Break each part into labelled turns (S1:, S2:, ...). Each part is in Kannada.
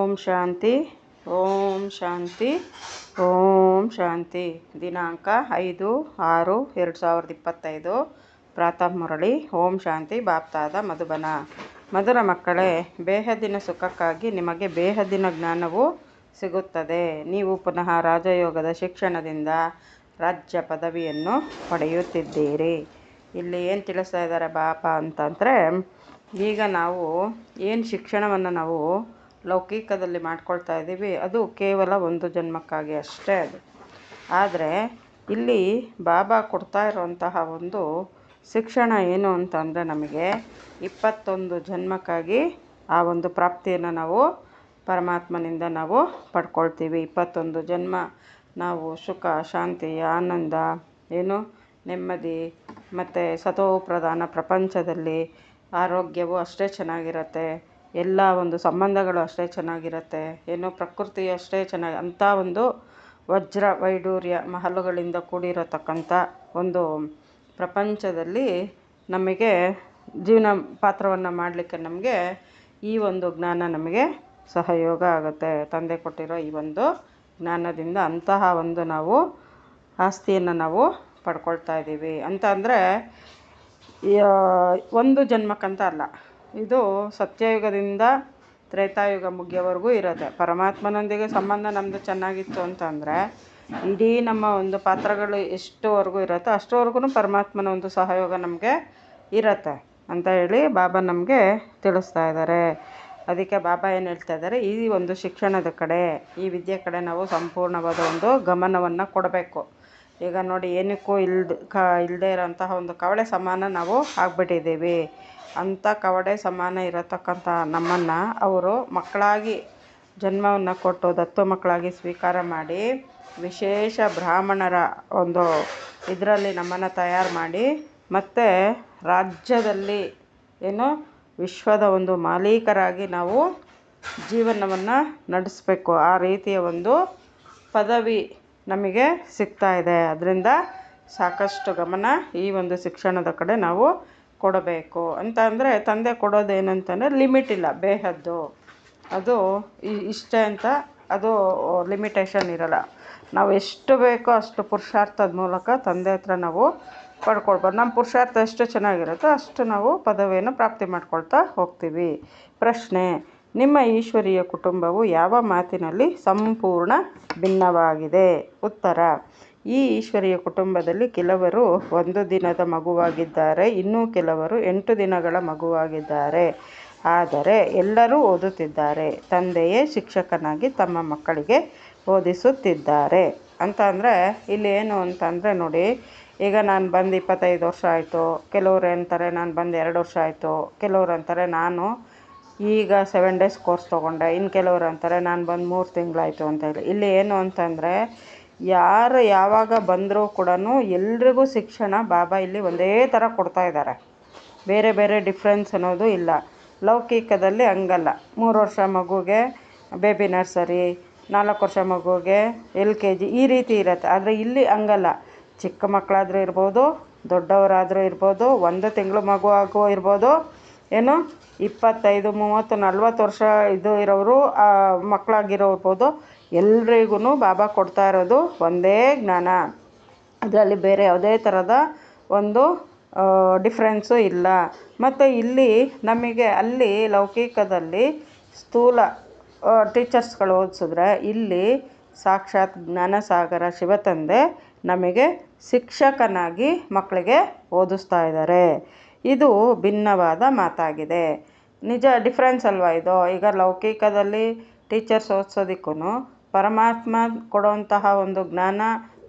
S1: ಓಂ ಶಾಂತಿ ಓಂ ಶಾಂತಿ ಓಂ ಶಾಂತಿ. ದಿನಾಂಕ ಐದು ಆರು ಎರಡು ಸಾವಿರದ ಇಪ್ಪತ್ತೈದು. ಪ್ರಾತಃ ಮುರಳಿ, ಓಂ ಶಾಂತಿ, ಬಾಪ್ತಾದ, ಮಧುಬನ. ಮಧುರ ಮಕ್ಕಳೇ ಬೇಹದಿನ ಸುಖಕ್ಕಾಗಿ ನಿಮಗೆ ಬೇಹದಿನ ಜ್ಞಾನವು ಸಿಗುತ್ತದೆ. ನೀವು ಪುನಃ ರಾಜಯೋಗದ ಶಿಕ್ಷಣದಿಂದ ರಾಜ್ಯ ಪದವಿಯನ್ನು ಪಡೆಯುತ್ತಿದ್ದೀರಿ. ಇಲ್ಲಿ ಏನು ತಿಳಿಸ್ತಾ ಇದ್ದಾರೆ ಬಾಪ ಅಂತಂದರೆ, ಈಗ ನಾವು ಏನು ಶಿಕ್ಷಣವನ್ನು ನಾವು ಲೌಕಿಕದಲ್ಲಿ ಮಾಡ್ಕೊಳ್ತಾ ಇದ್ದೀವಿ. ಅದು ಕೇವಲ ಒಂದು ಜನ್ಮಕ್ಕಾಗಿ ಅಷ್ಟೇ ಅದು. ಆದರೆ ಇಲ್ಲಿ ಬಾಬಾ ಕೊಡ್ತಾ ಇರುವಂತಹ ಒಂದು ಶಿಕ್ಷಣ ಏನು ಅಂತಂದರೆ ನಮಗೆ ಇಪ್ಪತ್ತೊಂದು ಜನ್ಮಕ್ಕಾಗಿ ಆ ಒಂದು ಪ್ರಾಪ್ತಿಯನ್ನು ನಾವು ಪರಮಾತ್ಮನಿಂದ ನಾವು ಪಡ್ಕೊಳ್ತೀವಿ. ಇಪ್ಪತ್ತೊಂದು ಜನ್ಮ, ನಾವು ಸುಖ, ಶಾಂತಿ, ಆನಂದ, ಏನು ನೆಮ್ಮದಿ, ಮತ್ತು ಸತೋಪ್ರಧಾನ ಪ್ರಪಂಚದಲ್ಲಿ ಆರೋಗ್ಯವು ಅಷ್ಟೇ ಚೆನ್ನಾಗಿರುತ್ತೆ. ಎಲ್ಲ ಒಂದು ಸಂಬಂಧಗಳು ಅಷ್ಟೇ ಚೆನ್ನಾಗಿರುತ್ತೆ. ಏನು ಪ್ರಕೃತಿ ಅಷ್ಟೇ ಚೆನ್ನಾಗಿ, ಅಂಥ ಒಂದು ವಜ್ರ ವೈಡೂರ್ಯ ಮಹಲುಗಳಿಂದ ಕೂಡಿರತಕ್ಕಂಥ ಒಂದು ಪ್ರಪಂಚದಲ್ಲಿ ನಮಗೆ ಜೀವನ ಪಾತ್ರವನ್ನು ಮಾಡಲಿಕ್ಕೆ ನಮಗೆ ಈ ಒಂದು ಜ್ಞಾನ ನಮಗೆ ಸಹಯೋಗ ಆಗುತ್ತೆ. ತಂದೆ ಕೊಟ್ಟಿರೋ ಈ ಒಂದು ಜ್ಞಾನದಿಂದ ಅಂತಹ ಒಂದು ನಾವು ಆಸ್ತಿಯನ್ನು ನಾವು ಪಡ್ಕೊಳ್ತಾ ಇದ್ದೀವಿ. ಅಂತ ಅಂದರೆ ಒಂದು ಜನ್ಮಕ್ಕಂತ ಅಲ್ಲ. ಇದು ಸತ್ಯಯುಗದಿಂದ ತ್ರೇತಾಯುಗ ಮುಗಿಯೋವರೆಗೂ ಇರುತ್ತೆ ಪರಮಾತ್ಮನೊಂದಿಗೆ ಸಂಬಂಧ ನಮ್ಮದು ಚೆನ್ನಾಗಿತ್ತು ಅಂತಂದರೆ ಇಡೀ ನಮ್ಮ ಒಂದು ಪಾತ್ರಗಳು ಎಷ್ಟುವರೆಗೂ ಇರುತ್ತೋ ಅಷ್ಟುವರೆಗೂ ಪರಮಾತ್ಮನ ಒಂದು ಸಹಯೋಗ ನಮಗೆ ಇರುತ್ತೆ ಅಂತ ಹೇಳಿ ಬಾಬಾ ನಮಗೆ ತಿಳಿಸ್ತಾ ಇದ್ದಾರೆ. ಅದಕ್ಕೆ ಬಾಬಾ ಏನು ಹೇಳ್ತಾ ಇದ್ದಾರೆ, ಈ ಒಂದು ಶಿಕ್ಷಣದ ಕಡೆ, ಈ ವಿದ್ಯೆ ಕಡೆ ನಾವು ಸಂಪೂರ್ಣವಾದ ಒಂದು ಗಮನವನ್ನು ಕೊಡಬೇಕು. ಈಗ ನೋಡಿ ಏನಕ್ಕೂ ಇಲ್ದ ಕ ಇಲ್ಲದೇ ಇರೋಂತಹ ಒಂದು ಕವಳೆ ಸಮಾನ ನಾವು ಆಗಿಬಿಟ್ಟಿದ್ದೀವಿ. ಅಂಥ ಕವಡೆ ಸಮಾನ ಇರತಕ್ಕಂಥ ನಮ್ಮನ್ನು ಅವರು ಮಕ್ಕಳಾಗಿ ಜನ್ಮವನ್ನು ಕೊಟ್ಟು ದತ್ತು ಮಕ್ಕಳಾಗಿ ಸ್ವೀಕಾರ ಮಾಡಿ ವಿಶೇಷ ಬ್ರಾಹ್ಮಣರ ಒಂದು ಇದರಲ್ಲಿ ನಮ್ಮನ್ನು ತಯಾರು ಮಾಡಿ ಮತ್ತು ರಾಜ್ಯದಲ್ಲಿ ಏನು ವಿಶ್ವದ ಒಂದು ಮಾಲೀಕರಾಗಿ ನಾವು ಜೀವನವನ್ನು ನಡೆಸಬೇಕು. ಆ ರೀತಿಯ ಒಂದು ಪದವಿ ನಮಗೆ ಸಿಗ್ತಾ ಇದೆ. ಅದರಿಂದ ಸಾಕಷ್ಟು ಗಮನ ಈ ಒಂದು ಶಿಕ್ಷಣದ ಕಡೆ ನಾವು ಕೊಡಬೇಕು ಅಂತ ಅಂದರೆ ತಂದೆ ಕೊಡೋದು ಏನಂತಂದರೆ ಲಿಮಿಟ್ ಇಲ್ಲ, ಬೇಹದ್ದು. ಅದು ಇಷ್ಟೇ ಅಂತ ಅದು ಲಿಮಿಟೇಷನ್ ಇರಲ್ಲ. ನಾವು ಎಷ್ಟು ಬೇಕೋ ಅಷ್ಟು ಪುರುಷಾರ್ಥದ ಮೂಲಕ ತಂದೆ ಹತ್ರ ನಾವು ಪಡ್ಕೊಳ್ಬೋದು. ನಮ್ಮ ಪುರುಷಾರ್ಥ ಎಷ್ಟು ಚೆನ್ನಾಗಿರುತ್ತೋ ಅಷ್ಟು ನಾವು ಪದವಿಯನ್ನು ಪ್ರಾಪ್ತಿ ಮಾಡ್ಕೊಳ್ತಾ ಹೋಗ್ತೀವಿ. ಪ್ರಶ್ನೆ, ನಿಮ್ಮ ಈಶ್ವರೀಯ ಕುಟುಂಬವು ಯಾವ ಮಾತಿನಲ್ಲಿ ಸಂಪೂರ್ಣ ಭಿನ್ನವಾಗಿದೆ? ಉತ್ತರ ಈ ಈಶ್ವರಿಯ ಕುಟುಂಬದಲ್ಲಿ ಕೆಲವರು ಒಂದು ದಿನದ ಮಗುವಾಗಿದ್ದಾರೆ, ಇನ್ನೂ ಕೆಲವರು ಎಂಟು ದಿನಗಳ ಮಗುವಾಗಿದ್ದಾರೆ. ಆದರೆ ಎಲ್ಲರೂ ಓದುತ್ತಿದ್ದಾರೆ. ತಂದೆಯೇ ಶಿಕ್ಷಕನಾಗಿ ತಮ್ಮ ಮಕ್ಕಳಿಗೆ ಓದಿಸುತ್ತಿದ್ದಾರೆ. ಅಂತ ಅಂದರೆ ಇಲ್ಲಿ ಏನು ಅಂತಂದರೆ ನೋಡಿ, ಈಗ ನಾನು ಬಂದು ಇಪ್ಪತ್ತೈದು ವರ್ಷ ಆಯಿತು, ಕೆಲವ್ರು ಅಂತಾರೆ ನಾನು ಬಂದು ಎರಡು ವರ್ಷ ಆಯಿತು, ಕೆಲವ್ರು ಅಂತಾರೆ ನಾನು ಈಗ ಸೆವೆನ್ ಡೇಸ್ ಕೋರ್ಸ್ ತೊಗೊಂಡೆ, ಇನ್ನು ಕೆಲವರು ಅಂತಾರೆ ನಾನು ಬಂದು ಮೂರು ತಿಂಗಳಾಯಿತು ಅಂತ ಹೇಳಿ. ಇಲ್ಲಿ ಏನು ಅಂತಂದರೆ ಯಾರು ಯಾವಾಗ ಬಂದರೂ ಕೂಡ ಎಲ್ರಿಗೂ ಶಿಕ್ಷಣ ಬಾಬಾ ಇಲ್ಲಿ ಒಂದೇ ಥರ ಕೊಡ್ತಾ ಇದ್ದಾರೆ. ಬೇರೆ ಬೇರೆ ಡಿಫ್ರೆನ್ಸ್ ಅನ್ನೋದು ಇಲ್ಲ. ಲೌಕಿಕದಲ್ಲಿ ಹಂಗಲ್ಲ. ಮೂರು ವರ್ಷ ಮಗುಗೆ ಬೇಬಿ ನರ್ಸರಿ, ನಾಲ್ಕು ವರ್ಷ ಮಗುಗೆ ಎಲ್ ಕೆ ಜಿ ಈ ರೀತಿ ಇರುತ್ತೆ. ಆದರೆ ಇಲ್ಲಿ ಹಂಗಲ್ಲ. ಚಿಕ್ಕ ಮಕ್ಕಳಾದರೂ ಇರ್ಬೋದು, ದೊಡ್ಡವರಾದರೂ ಇರ್ಬೋದು, ಒಂದು ತಿಂಗಳು ಮಗು ಆಗೋ ಇರ್ಬೋದು, ಏನು ಇಪ್ಪತ್ತೈದು, ಮೂವತ್ತು, ನಲ್ವತ್ತು ವರ್ಷ ಇದು ಇರೋರು ಮಕ್ಕಳಾಗಿರೋರ್ಬೋದು ಎಲ್ರಿಗೂ ಬಾಬಾ ಕೊಡ್ತಾ ಇರೋದು ಒಂದೇ ಜ್ಞಾನ. ಅದರಲ್ಲಿ ಬೇರೆ ಯಾವುದೇ ಥರದ ಒಂದು ಡಿಫ್ರೆನ್ಸು ಇಲ್ಲ. ಮತ್ತು ಇಲ್ಲಿ ನಮಗೆ ಅಲ್ಲಿ ಲೌಕಿಕದಲ್ಲಿ ಸ್ಥೂಲ ಟೀಚರ್ಸ್ಗಳು ಓದಿಸಿದ್ರೆ ಇಲ್ಲಿ ಸಾಕ್ಷಾತ್ ಜ್ಞಾನಸಾಗರ ಶಿವತಂದೆ ನಮಗೆ ಶಿಕ್ಷಕನಾಗಿ ಮಕ್ಕಳಿಗೆ ಓದಿಸ್ತಾ ಇದ್ದಾರೆ. ಇದು ಭಿನ್ನವಾದ ಮಾತಾಗಿದೆ. ನಿಜ ಡಿಫ್ರೆನ್ಸ್ ಅಲ್ವಾ ಇದು? ಈಗ ಲೌಕಿಕದಲ್ಲಿ ಟೀಚರ್ಸ್ ಓದಿಸೋದಕ್ಕೂ ಪರಮಾತ್ಮ ಕೊಡುವಂತಹ ಒಂದು ಜ್ಞಾನ,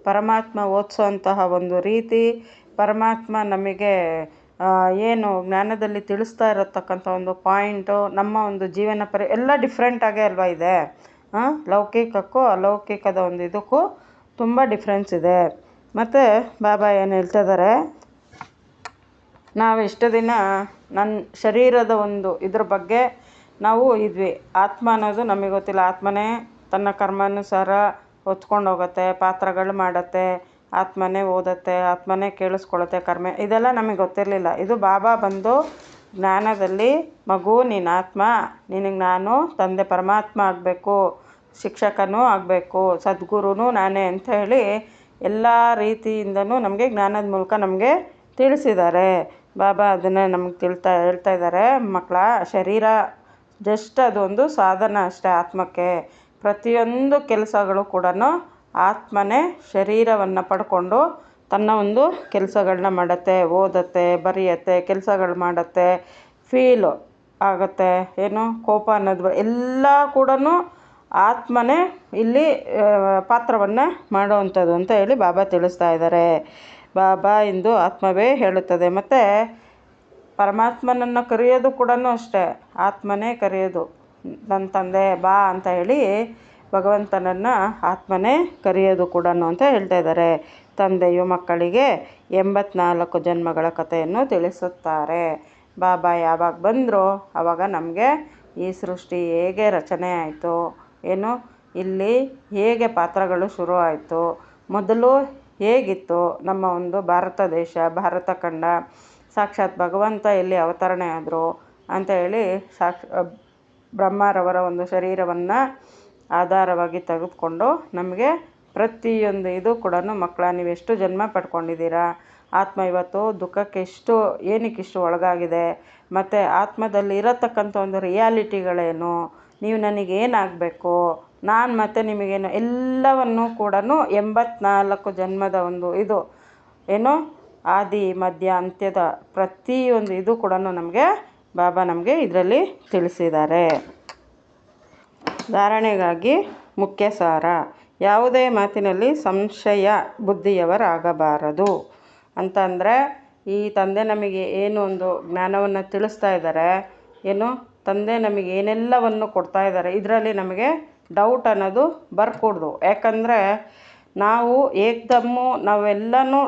S1: ಪರಮಾತ್ಮ ಓದಿಸುವಂತಹ ಒಂದು ರೀತಿ, ಪರಮಾತ್ಮ ನಮಗೆ ಏನು ಜ್ಞಾನದಲ್ಲಿ ತಿಳಿಸ್ತಾ ಇರತಕ್ಕಂಥ ಒಂದು ಪಾಯಿಂಟು ನಮ್ಮ ಒಂದು ಜೀವನ ಪರಿ, ಎಲ್ಲ ಡಿಫ್ರೆಂಟಾಗೇ ಅಲ್ವಾ ಇದೆ? ಲೌಕಿಕಕ್ಕೂ ಅಲೌಕಿಕದ ಒಂದು ಇದಕ್ಕೂ ತುಂಬ ಡಿಫ್ರೆನ್ಸ್ ಇದೆ. ಮತ್ತು ಬಾಬಾ ಏನು ಹೇಳ್ತಾ ಇದ್ದಾರೆ ನಾವು ಇಷ್ಟು ದಿನ ನನ್ನ ಶರೀರದ ಒಂದು ಇದ್ರ ಬಗ್ಗೆ ನಾವು ಇದ್ವಿ. ಆತ್ಮ ಅನ್ನೋದು ನಮಗೆ ಗೊತ್ತಿಲ್ಲ. ಆತ್ಮನೇ ತನ್ನ ಕರ್ಮಾನುಸಾರ ಹೊತ್ಕೊಂಡು ಹೋಗುತ್ತೆ ಪಾತ್ರಗಳು ಮಾಡುತ್ತೆ, ಆತ್ಮನೇ ಓದುತ್ತೆ, ಆತ್ಮನೇ ಕೇಳಿಸ್ಕೊಳ್ಳುತ್ತೆ ಕರ್ಮ. ಇದೆಲ್ಲ ನಮಗೆ ಗೊತ್ತಿರಲಿಲ್ಲ. ಇದು ಬಾಬಾ ಬಂದು ಜ್ಞಾನದಲ್ಲಿ, ಮಗು, ನೀನು ಆತ್ಮ, ನಿನಗೆ ನಾನು ತಂದೆ ಪರಮಾತ್ಮ ಆಗಬೇಕು, ಶಿಕ್ಷಕನೂ ಆಗಬೇಕು, ಸದ್ಗುರುನೂ ನಾನೇ ಅಂತ ಹೇಳಿ ಎಲ್ಲ ರೀತಿಯಿಂದನೂ ನಮಗೆ ಜ್ಞಾನದ ಮೂಲಕ ನಮಗೆ ತಿಳಿಸಿದ್ದಾರೆ. ಬಾಬಾ ಅದನ್ನೇ ನಮ್ಗೆ ತಿಳ್ತಾ ಹೇಳ್ತಾ ಇದ್ದಾರೆ. ಮಕ್ಕಳ ಶರೀರ ಜಸ್ಟ್ ಅದೊಂದು ಸಾಧನ ಅಷ್ಟೇ ಆತ್ಮಕ್ಕೆ. ಪ್ರತಿಯೊಂದು ಕೆಲಸಗಳು ಕೂಡ ಆತ್ಮನೇ ಶರೀರವನ್ನು ಪಡ್ಕೊಂಡು ತನ್ನ ಒಂದು ಕೆಲಸಗಳನ್ನ ಮಾಡುತ್ತೆ, ಓದುತ್ತೆ, ಬರೆಯತ್ತೆ, ಕೆಲಸಗಳು ಮಾಡುತ್ತೆ ಫೀಲು ಆಗುತ್ತೆ, ಏನು ಕೋಪ ಅನ್ನೋದು ಎಲ್ಲ ಕೂಡ ಆತ್ಮನೇ ಇಲ್ಲಿ ಪಾತ್ರವನ್ನು ಮಾಡುವಂಥದ್ದು ಅಂತ ಹೇಳಿ ಬಾಬಾ ತಿಳಿಸ್ತಾ ಇದ್ದಾರೆ. ಬಾಬಾ ಇಂದು ಆತ್ಮವೇ ಹೇಳುತ್ತದೆ. ಮತ್ತು ಪರಮಾತ್ಮನನ್ನು ಕರೆಯೋದು ಕೂಡ ಅಷ್ಟೇ. ಆತ್ಮನೇ ಕರೆಯೋದು. ನನ್ನ ತಂದೆ ಬಾ ಅಂತ ಹೇಳಿ ಭಗವಂತನನ್ನು ಆತ್ಮನೇ ಕರೆಯೋದು ಕೂಡ ಅಂತ ಹೇಳ್ತಾ ಇದ್ದಾರೆ. ತಂದೆಯು ಮಕ್ಕಳಿಗೆ ಎಂಬತ್ನಾಲ್ಕು ಜನ್ಮಗಳ ಕಥೆಯನ್ನು ತಿಳಿಸುತ್ತಾರೆ. ಬಾಬಾ ಯಾವಾಗ ಬಂದರೋ ಆವಾಗ ನಮಗೆ ಈ ಸೃಷ್ಟಿ ಹೇಗೆ ರಚನೆ ಆಯಿತು? ಏನು? ಇಲ್ಲಿ ಹೇಗೆ ಪಾತ್ರಗಳು ಶುರು ಆಯಿತು? ಮೊದಲು ಹೇಗಿತ್ತು? ನಮ್ಮ ಒಂದು ಭಾರತ ದೇಶ, ಭಾರತ ಖಂಡ. ಸಾಕ್ಷಾತ್ ಭಗವಂತ ಇಲ್ಲಿ ಅವತರಣೆ ಆದರು? ಅಂತ ಹೇಳಿ ಸಾಕ್ಷ ಬ್ರಹ್ಮರವರ ಒಂದು ಶರೀರವನ್ನು ಆಧಾರವಾಗಿ ತೆಗೆದುಕೊಂಡು ನಮಗೆ ಪ್ರತಿಯೊಂದು ಇದು ಕೂಡ ಮಕ್ಕಳ, ನೀವು ಎಷ್ಟು ಜನ್ಮ ಪಡ್ಕೊಂಡಿದ್ದೀರಾ? ಆತ್ಮ ಇವತ್ತು ದುಃಖಕ್ಕೆ ಎಷ್ಟು ಏನಕ್ಕಿಷ್ಟು ಒಳಗಾಗಿದೆ? ಮತ್ತು ಆತ್ಮದಲ್ಲಿ ಇರತಕ್ಕಂಥ ಒಂದು ರಿಯಾಲಿಟಿಗಳೇನು? ನೀವು ನನಗೇನಾಗಬೇಕು ನಾನು ಮತ್ತು ನಿಮಗೇನು ಎಲ್ಲವನ್ನೂ ಕೂಡ ಎಂಬತ್ನಾಲ್ಕು ಜನ್ಮದ ಒಂದು ಇದು, ಏನು? ಆದಿ, ಮಧ್ಯ, ಅಂತ್ಯದ ಪ್ರತಿಯೊಂದು ಇದು ಕೂಡ ನಮಗೆ ಬಾಬಾ ನಮಗೆ ಇದರಲ್ಲಿ ತಿಳಿಸಿದ್ದಾರೆ. ಧಾರಣೆಗಾಗಿ ಮುಖ್ಯ ಸಾರ ಯಾವುದೇ ಮಾತಿನಲ್ಲಿ ಸಂಶಯ ಬುದ್ಧಿಯವರಾಗಬಾರದು. ಅಂತಂದರೆ, ಈ ತಂದೆ ನಮಗೆ ಏನು ಒಂದು ಜ್ಞಾನವನ್ನು ತಿಳಿಸ್ತಾ ಇದ್ದಾರೆ, ಏನು ತಂದೆ ನಮಗೆ ಏನೆಲ್ಲವನ್ನು ಕೊಡ್ತಾ ಇದ್ದಾರೆ, ಇದರಲ್ಲಿ ನಮಗೆ ಡೌಟ್ ಅನ್ನೋದು ಬರ್ಕೂಡ್ದು. ಯಾಕಂದರೆ, ನಾವು ಏಕ್ದಮ್ಮು ನಾವೆಲ್ಲನೂ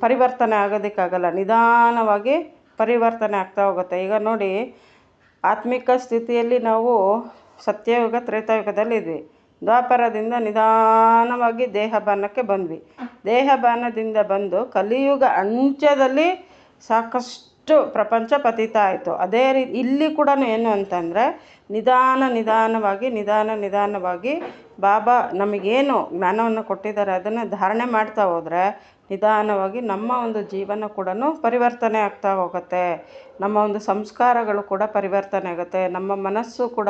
S1: ಪರಿವರ್ತನೆ ಆಗೋದಕ್ಕಾಗಲ್ಲ. ನಿಧಾನವಾಗಿ ಪರಿವರ್ತನೆ ಆಗ್ತಾ ಹೋಗುತ್ತೆ. ಈಗ ನೋಡಿ, ಆತ್ಮಿಕ ಸ್ಥಿತಿಯಲ್ಲಿ ನಾವು ಸತ್ಯಯುಗ, ತ್ರೇತಾಯುಗದಲ್ಲಿದ್ವಿ. ದ್ವಾಪರದಿಂದ ನಿಧಾನವಾಗಿ ದೇಹಬಾನಕ್ಕೆ ಬಂದ್ವಿ. ದೇಹಬಾನದಿಂದ ಬಂದು ಕಲಿಯುಗ ಅಂತ್ಯದಲ್ಲಿ ಸಾಕಷ್ಟು ಪ್ರಪಂಚ ಪತಿತ ಆಯಿತು. ಅದೇ ರೀತಿ ಇಲ್ಲಿ ಕೂಡ ಏನು ಅಂತಂದರೆ, ನಿಧಾನ ನಿಧಾನವಾಗಿ ನಿಧಾನ ನಿಧಾನವಾಗಿ ಬಾಬಾ ನಮಗೇನು ಜ್ಞಾನವನ್ನು ಕೊಟ್ಟಿದ್ದಾರೆ, ಅದನ್ನು ಧಾರಣೆ ಮಾಡ್ತಾ ಹೋದರೆ ನಿಧಾನವಾಗಿ ನಮ್ಮ ಒಂದು ಜೀವನ ಕೂಡ ಪರಿವರ್ತನೆ ಆಗ್ತಾ ಹೋಗುತ್ತೆ. ನಮ್ಮ ಒಂದು ಸಂಸ್ಕಾರಗಳು ಕೂಡ ಪರಿವರ್ತನೆ ಆಗುತ್ತೆ. ನಮ್ಮ ಮನಸ್ಸು ಕೂಡ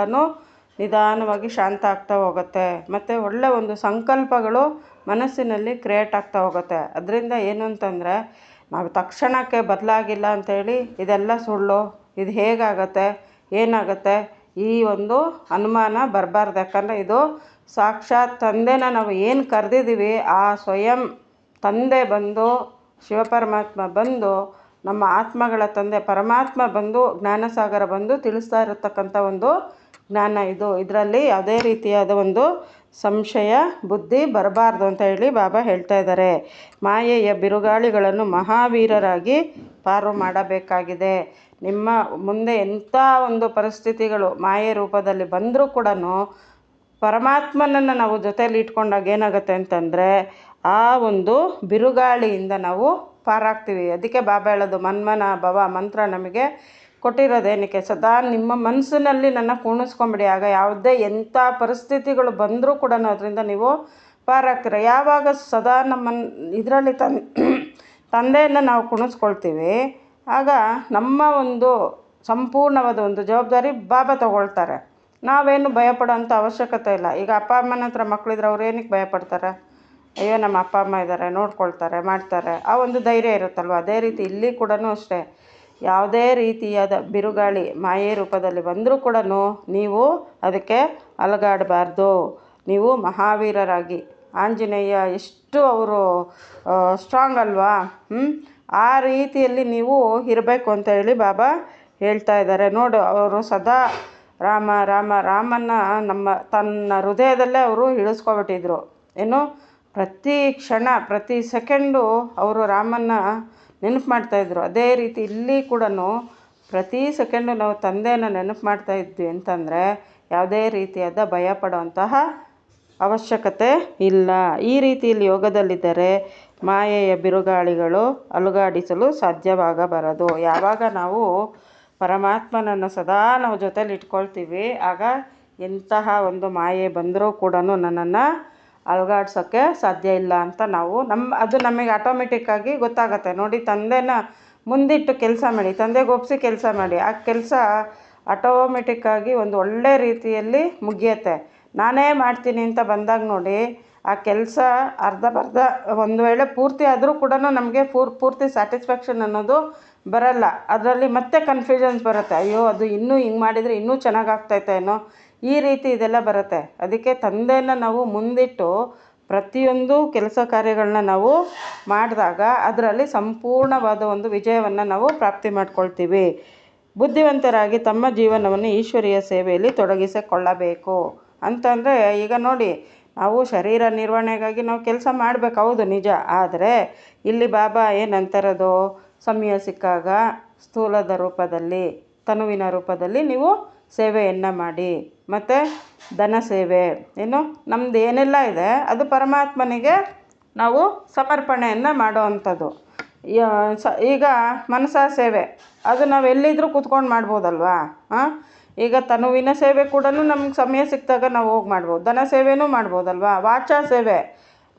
S1: ನಿಧಾನವಾಗಿ ಶಾಂತ ಆಗ್ತಾ ಹೋಗುತ್ತೆ. ಮತ್ತು ಒಳ್ಳೆಯ ಒಂದು ಸಂಕಲ್ಪಗಳು ಮನಸ್ಸಿನಲ್ಲಿ ಕ್ರಿಯೇಟ್ ಆಗ್ತಾ ಹೋಗುತ್ತೆ. ಅದರಿಂದ ಏನು ಅಂತಂದರೆ ನಾವು ತಕ್ಷಣಕ್ಕೆ ಬದಲಾಗಿಲ್ಲ ಅಂಥೇಳಿ ಇದೆಲ್ಲ ಸುಳ್ಳು, ಇದು ಹೇಗಾಗತ್ತೆ, ಏನಾಗುತ್ತೆ, ಈ ಒಂದು ಅನುಮಾನ ಬರಬಾರ್ದು. ಯಾಕಂದರೆ ಇದು ಸಾಕ್ಷಾತ್ ತಂದೆನ ನಾವು ಏನು ಕರೆದಿದ್ದೀವಿ ಆ ಸ್ವಯಂ ತಂದೆ ಬಂದು, ಶಿವಪರಮಾತ್ಮ ಬಂದು, ನಮ್ಮ ಆತ್ಮಗಳ ತಂದೆ ಪರಮಾತ್ಮ ಬಂದು, ಜ್ಞಾನಸಾಗರ ಬಂದು ತಿಳಿಸ್ತಾ ಇರತಕ್ಕಂಥ ಒಂದು ಜ್ಞಾನ ಇದು. ಇದರಲ್ಲಿ ಯಾವುದೇ ರೀತಿಯಾದ ಒಂದು ಸಂಶಯ, ಬುದ್ಧಿ ಬರಬಾರ್ದು ಅಂತ ಹೇಳಿ ಬಾಬಾ ಹೇಳ್ತಾ ಇದ್ದಾರೆ. ಮಾಯೆಯ ಬಿರುಗಾಳಿಗಳನ್ನು ಮಹಾವೀರರಾಗಿ ಪಾರು ಮಾಡಬೇಕಾಗಿದೆ. ನಿಮ್ಮ ಮುಂದೆ ಎಂಥ ಒಂದು ಪರಿಸ್ಥಿತಿಗಳು ಮಾಯೆ ರೂಪದಲ್ಲಿ ಬಂದರೂ ಕೂಡ ಪರಮಾತ್ಮನನ್ನು ನಾವು ಜೊತೆಯಲ್ಲಿ ಇಟ್ಕೊಂಡಾಗ ಏನಾಗುತ್ತೆ ಅಂತಂದರೆ ಆ ಒಂದು ಬಿರುಗಾಳಿಯಿಂದ ನಾವು ಪಾರಾಗ್ತೀವಿ. ಅದಕ್ಕೆ ಬಾಬಾ ಹೇಳೋದು, ಮನ್ಮನ ಭವ ಮಂತ್ರ ನಮಗೆ ಕೊಟ್ಟಿರೋದೇನಕ್ಕೆ ಸದಾ ನಿಮ್ಮ ಮನಸ್ಸಿನಲ್ಲಿ ನನ್ನ ಕುಣಿಸ್ಕೊಂಬಿಡಿ. ಆಗ ಯಾವುದೇ ಎಂಥ ಪರಿಸ್ಥಿತಿಗಳು ಬಂದರೂ ಕೂಡ ಅದರಿಂದ ನೀವು ಪಾರಾಗ್ತೀರ. ಯಾವಾಗ ಸದಾ ನಮ್ಮ ಇದರಲ್ಲಿ ತನ್, ತಂದೆಯನ್ನು ನಾವು ಕುಣಿಸ್ಕೊಳ್ತೀವಿ, ಆಗ ನಮ್ಮ ಒಂದು ಸಂಪೂರ್ಣವಾದ ಒಂದು ಜವಾಬ್ದಾರಿ ಬಾಬಾ ತಗೊಳ್ತಾರೆ. ನಾವೇನು ಭಯಪಡೋಂಥ ಅವಶ್ಯಕತೆ ಇಲ್ಲ. ಈಗ ಅಪ್ಪ, ಅಮ್ಮನ ಹತ್ರ ಮಕ್ಕಳಿದ್ರೆ ಅವ್ರು ಏನಕ್ಕೆ ಭಯಪಡ್ತಾರೆ? ಅಯ್ಯೋ, ನಮ್ಮ ಅಪ್ಪ, ಅಮ್ಮ ಇದ್ದಾರೆ ನೋಡ್ಕೊಳ್ತಾರೆ, ಮಾಡ್ತಾರೆ. ಆ ಒಂದು ಧೈರ್ಯ ಇರುತ್ತಲ್ವ? ಅದೇ ರೀತಿ ಇಲ್ಲಿ ಕೂಡ ಅಷ್ಟೇ. ಯಾವುದೇ ರೀತಿಯಾದ ಬಿರುಗಾಳಿ ಮಾಯೆ ರೂಪದಲ್ಲಿ ಬಂದರೂ ಕೂಡ ನೀವು ಅದಕ್ಕೆ ಅಲಗಾಡಬಾರ್ದು. ನೀವು ಮಹಾವೀರರಾಗಿ. ಆಂಜನೇಯ, ಎಷ್ಟು ಅವರು ಸ್ಟ್ರಾಂಗ್ ಅಲ್ವಾ? ಆ ರೀತಿಯಲ್ಲಿ ನೀವು ಇರಬೇಕು ಅಂತ ಹೇಳಿ ಬಾಬಾ ಹೇಳ್ತಾ ಇದ್ದಾರೆ. ನೋಡು, ಅವರು ಸದಾ ರಾಮ ರಾಮ, ರಾಮನ್ನ ನಮ್ಮ ತನ್ನ ಹೃದಯದಲ್ಲೇ ಅವರು ಇಳಿಸ್ಕೊಬಿಟ್ಟಿದ್ರು. ಏನು? ಪ್ರತಿ ಕ್ಷಣ, ಪ್ರತಿ ಸೆಕೆಂಡು ಅವರು ರಾಮನ್ನ ನೆನಪು ಮಾಡ್ತಾಯಿದ್ರು ಅದೇ ರೀತಿ ಇಲ್ಲಿ ಕೂಡ ಪ್ರತಿ ಸೆಕೆಂಡು ನಾವು ತಂದೆಯನ್ನು ನೆನಪು ಮಾಡ್ತಾಯಿದ್ವಿ ಅಂತಂದರೆ ಯಾವುದೇ ರೀತಿಯಾದ ಭಯ ಪಡುವಂತಹ ಅವಶ್ಯಕತೆ ಇಲ್ಲ. ಈ ರೀತಿಯಲ್ಲಿ ಯೋಗದಲ್ಲಿದ್ದರೆ ಮಾಯೆಯ ಬಿರುಗಾಳಿಗಳು ಅಲುಗಾಡಿಸಲು ಸಾಧ್ಯವಾಗಬಾರದು. ಯಾವಾಗ ನಾವು ಪರಮಾತ್ಮನನ್ನು ಸದಾ ನಾವು ಜೊತೇಲಿ ಇಟ್ಕೊಳ್ತೀವಿ, ಆಗ ಎಂತಹ ಒಂದು ಮಾಯೆ ಬಂದರೂ ಕೂಡ ನನ್ನನ್ನು ಅಲುಗಾಡ್ಸೋಕ್ಕೆ ಸಾಧ್ಯ ಇಲ್ಲ ಅಂತ ನಾವು ನಮ್ಮ ಅದು ನಮಗೆ ಆಟೋಮೆಟಿಕ್ಕಾಗಿ ಗೊತ್ತಾಗುತ್ತೆ. ನೋಡಿ, ತಂದೆನ ಮುಂದಿಟ್ಟು ಕೆಲಸ ಮಾಡಿ ತಂದೆಗೆ ಒಪ್ಪಿಸಿ ಕೆಲಸ ಮಾಡಿ, ಆ ಕೆಲಸ ಆಟೋಮೆಟಿಕ್ಕಾಗಿ ಒಂದು ಒಳ್ಳೆ ರೀತಿಯಲ್ಲಿ ಮುಗಿಯುತ್ತೆ. ನಾನೇ ಮಾಡ್ತೀನಿ ಅಂತ ಬಂದಾಗ ನೋಡಿ, ಆ ಕೆಲಸ ಅರ್ಧಂಬರ್ಧ ಒಂದು ವೇಳೆ ಪೂರ್ತಿ ಆದರೂ ಕೂಡ ನಮಗೆ ಪೂರ್, ಪೂರ್ತಿ ಸ್ಯಾಟಿಸ್ಫ್ಯಾಕ್ಷನ್ ಅನ್ನೋದು ಬರಲ್ಲ. ಅದರಲ್ಲಿ ಮತ್ತೆ ಕನ್ಫ್ಯೂಷನ್ಸ್ ಬರುತ್ತೆ. ಅಯ್ಯೋ, ಅದು ಇನ್ನೂ ಹಿಂಗೆ ಮಾಡಿದರೆ ಇನ್ನೂ ಚೆನ್ನಾಗಿ ಆಗ್ತೈತೇನೋ. ಈ ರೀತಿ ಇದೆಲ್ಲ ಬರುತ್ತೆ. ಅದಕ್ಕೆ ತಂದೆನ ನಾವು ಮುಂದಿಟ್ಟು ಪ್ರತಿಯೊಂದು ಕೆಲಸ ಕಾರ್ಯಗಳನ್ನ ನಾವು ಮಾಡಿದಾಗ ಅದರಲ್ಲಿ ಸಂಪೂರ್ಣವಾದ ಒಂದು ವಿಜಯವನ್ನು ನಾವು ಪ್ರಾಪ್ತಿ ಮಾಡ್ಕೊಳ್ತೀವಿ. ಬುದ್ಧಿವಂತರಾಗಿ ತಮ್ಮ ಜೀವನವನ್ನು ಈಶ್ವರೀಯ ಸೇವೆಯಲ್ಲಿ ತೊಡಗಿಸಿಕೊಳ್ಳಬೇಕು. ಅಂತಂದರೆ ಈಗ ನೋಡಿ, ನಾವು ಶರೀರ ನಿರ್ವಹಣೆಗಾಗಿ ನಾವು ಕೆಲಸ ಮಾಡಬೇಕು, ಹೌದು ನಿಜ. ಆದರೆ ಇಲ್ಲಿ ಬಾಬಾ ಏನಂತಾರದು? ಸಮಯ ಸಿಕ್ಕಾಗ ಸ್ಥೂಲದ ರೂಪದಲ್ಲಿ, ತನುವಿನ ರೂಪದಲ್ಲಿ ನೀವು ಸೇವೆಯನ್ನು ಮಾಡಿ, ಮತ್ತು ಧನ ಸೇವೆ. ಏನು? ನಮ್ದು ಏನೆಲ್ಲ ಇದೆ, ಅದು ಪರಮಾತ್ಮನಿಗೆ ನಾವು ಸಮರ್ಪಣೆಯನ್ನು ಮಾಡುವಂಥದ್ದು. ಈಗ ಮನಸಾ ಸೇವೆ, ಅದು ನಾವು ಎಲ್ಲಿದ್ದರೂ ಕೂತ್ಕೊಂಡು ಮಾಡ್ಬೋದಲ್ವಾ? ಹಾಂ ಈಗ ತನುವಿನ ಸೇವೆ ಕೂಡ ನಮ್ಗೆ ಸಮಯ ಸಿಕ್ಕಿದಾಗ ನಾವು ಹೋಗಿ ಮಾಡ್ಬೋದು. ಧನ ಸೇವೆಯೂ ಮಾಡ್ಬೋದಲ್ವಾ? ವಾಚಾ ಸೇವೆ,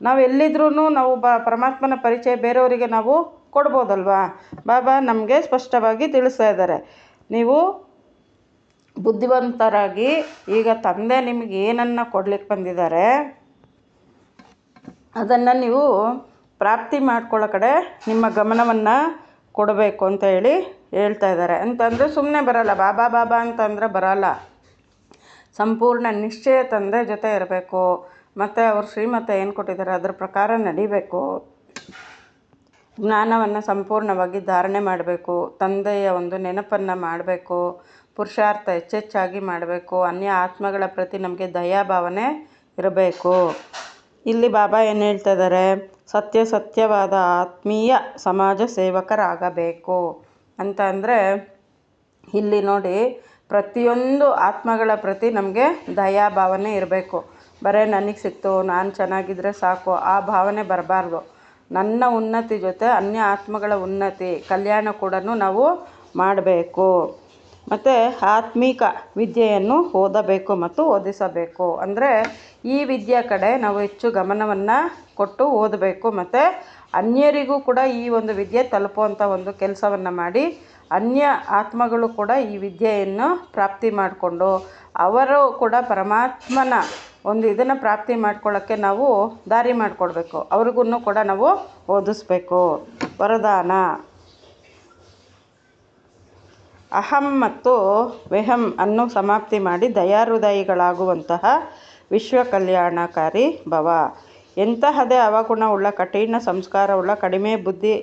S1: ನಾವು ಎಲ್ಲಿದ್ರೂ ನಾವು ಬ, ಪರಮಾತ್ಮನ ಪರಿಚಯ ಬೇರೆಯವರಿಗೆ ನಾವು ಕೊಡ್ಬೋದಲ್ವಾ? ಬಾಬಾ ನಮಗೆ ಸ್ಪಷ್ಟವಾಗಿ ತಿಳಿಸ್ತಾ ಇದ್ದಾರೆ. ನೀವು ಬುದ್ಧಿವಂತರಾಗಿ ಈಗ ತಂದೆ ನಿಮ್ಗೆ ಏನನ್ನು ಕೊಡ್ಲಿಕ್ಕೆ ಬಂದಿದ್ದಾರೆ, ಅದನ್ನು ನೀವು ಪ್ರಾಪ್ತಿ ಮಾಡ್ಕೊಳ್ಳೋ ಕಡೆ ನಿಮ್ಮ ಗಮನವನ್ನು ಕೊಡಬೇಕು ಅಂತ ಹೇಳಿ ಹೇಳ್ತಾ ಇದ್ದಾರೆ. ಅಂತಂದರೆ ಸುಮ್ಮನೆ ಬರಲ್ಲ, ಬಾಬಾ ಬಾಬಾ ಅಂತಂದರೆ ಬರಲ್ಲ. ಸಂಪೂರ್ಣ ನಿಶ್ಚಯ ತಂದೆ ಜೊತೆ ಇರಬೇಕು. ಮತ್ತು ಅವ್ರು ಶ್ರೀಮತ ಏನು ಕೊಟ್ಟಿದ್ದಾರೆ, ಅದ್ರ ಪ್ರಕಾರ ನಡಿಬೇಕು. ಜ್ಞಾನವನ್ನು ಸಂಪೂರ್ಣವಾಗಿ ಧಾರಣೆ ಮಾಡಬೇಕು. ತಂದೆಯ ಒಂದು ನೆನಪನ್ನು ಮಾಡಬೇಕು. ಪುರುಷಾರ್ಥ ಹೆಚ್ಚೆಚ್ಚಾಗಿ ಮಾಡಬೇಕು. ಅನ್ಯ ಆತ್ಮಗಳ ಪ್ರತಿ ನಮಗೆ ದಯಾಭಾವನೆ ಇರಬೇಕು. ಇಲ್ಲಿ ಬಾಬಾ ಏನು ಹೇಳ್ತಾ ಇದ್ದಾರೆ ಸತ್ಯ ಸತ್ಯವಾದ ಆತ್ಮೀಯ ಸಮಾಜ ಸೇವಕರಾಗಬೇಕು. ಅಂತ ಅಂದರೆ ಇಲ್ಲಿ ನೋಡಿ ಪ್ರತಿಯೊಂದು ಆತ್ಮಗಳ ಪ್ರತಿ ನಮಗೆ ದಯಾಭಾವನೆ ಇರಬೇಕು. ಬರೀ ನನಗೆ ಸಿಕ್ತು, ನಾನು ಚೆನ್ನಾಗಿದ್ದರೆ ಸಾಕು, ಆ ಭಾವನೆ ಬರಬಾರ್ದು. ನನ್ನ ಉನ್ನತಿ ಜೊತೆ ಅನ್ಯ ಆತ್ಮಗಳ ಉನ್ನತಿ, ಕಲ್ಯಾಣ ಕೂಡ ನಾವು ಮಾಡಬೇಕು. ಮತ್ತು ಆತ್ಮಿಕ ವಿದ್ಯೆಯನ್ನು ಓದಬೇಕು ಮತ್ತು ಓದಿಸಬೇಕು. ಅಂದರೆ ಈ ವಿದ್ಯೆ ಕಡೆ ನಾವು ಹೆಚ್ಚು ಗಮನವನ್ನು ಕೊಟ್ಟು ಓದಬೇಕು. ಮತ್ತು ಅನ್ಯರಿಗೂ ಕೂಡ ಈ ಒಂದು ವಿದ್ಯೆ ತಲುಪುವಂಥ ಒಂದು ಕೆಲಸವನ್ನು ಮಾಡಿ ಅನ್ಯ ಆತ್ಮಗಳು ಕೂಡ ಈ ವಿದ್ಯೆಯನ್ನು ಪ್ರಾಪ್ತಿ ಮಾಡಿಕೊಂಡು ಅವರು ಕೂಡ ಪರಮಾತ್ಮನ ಒಂದು ಇದನ್ನು ಪ್ರಾಪ್ತಿ ಮಾಡ್ಕೊಳ್ಳೋಕ್ಕೆ ನಾವು ದಾರಿ ಮಾಡಿಕೊಡ್ಬೇಕು. ಅವ್ರಿಗೂ ಕೂಡ ನಾವು ಓದಿಸ್ಬೇಕು. ವರದಾನ. ಅಹಂ ಮತ್ತು ವೆಹಂ ಅನ್ನು ಸಮಾಪ್ತಿ ಮಾಡಿ ದಯಾಹೃದಯಿಗಳಾಗುವಂತಹ ವಿಶ್ವ ಕಲ್ಯಾಣಕಾರಿ ಭವ. ಎಂತಹದೇ ಅವಗುಣವುಳ್ಳ ಕಠಿಣ ಸಂಸ್ಕಾರವುಳ್ಳ ಕಡಿಮೆ ಬುದ್ಧಿ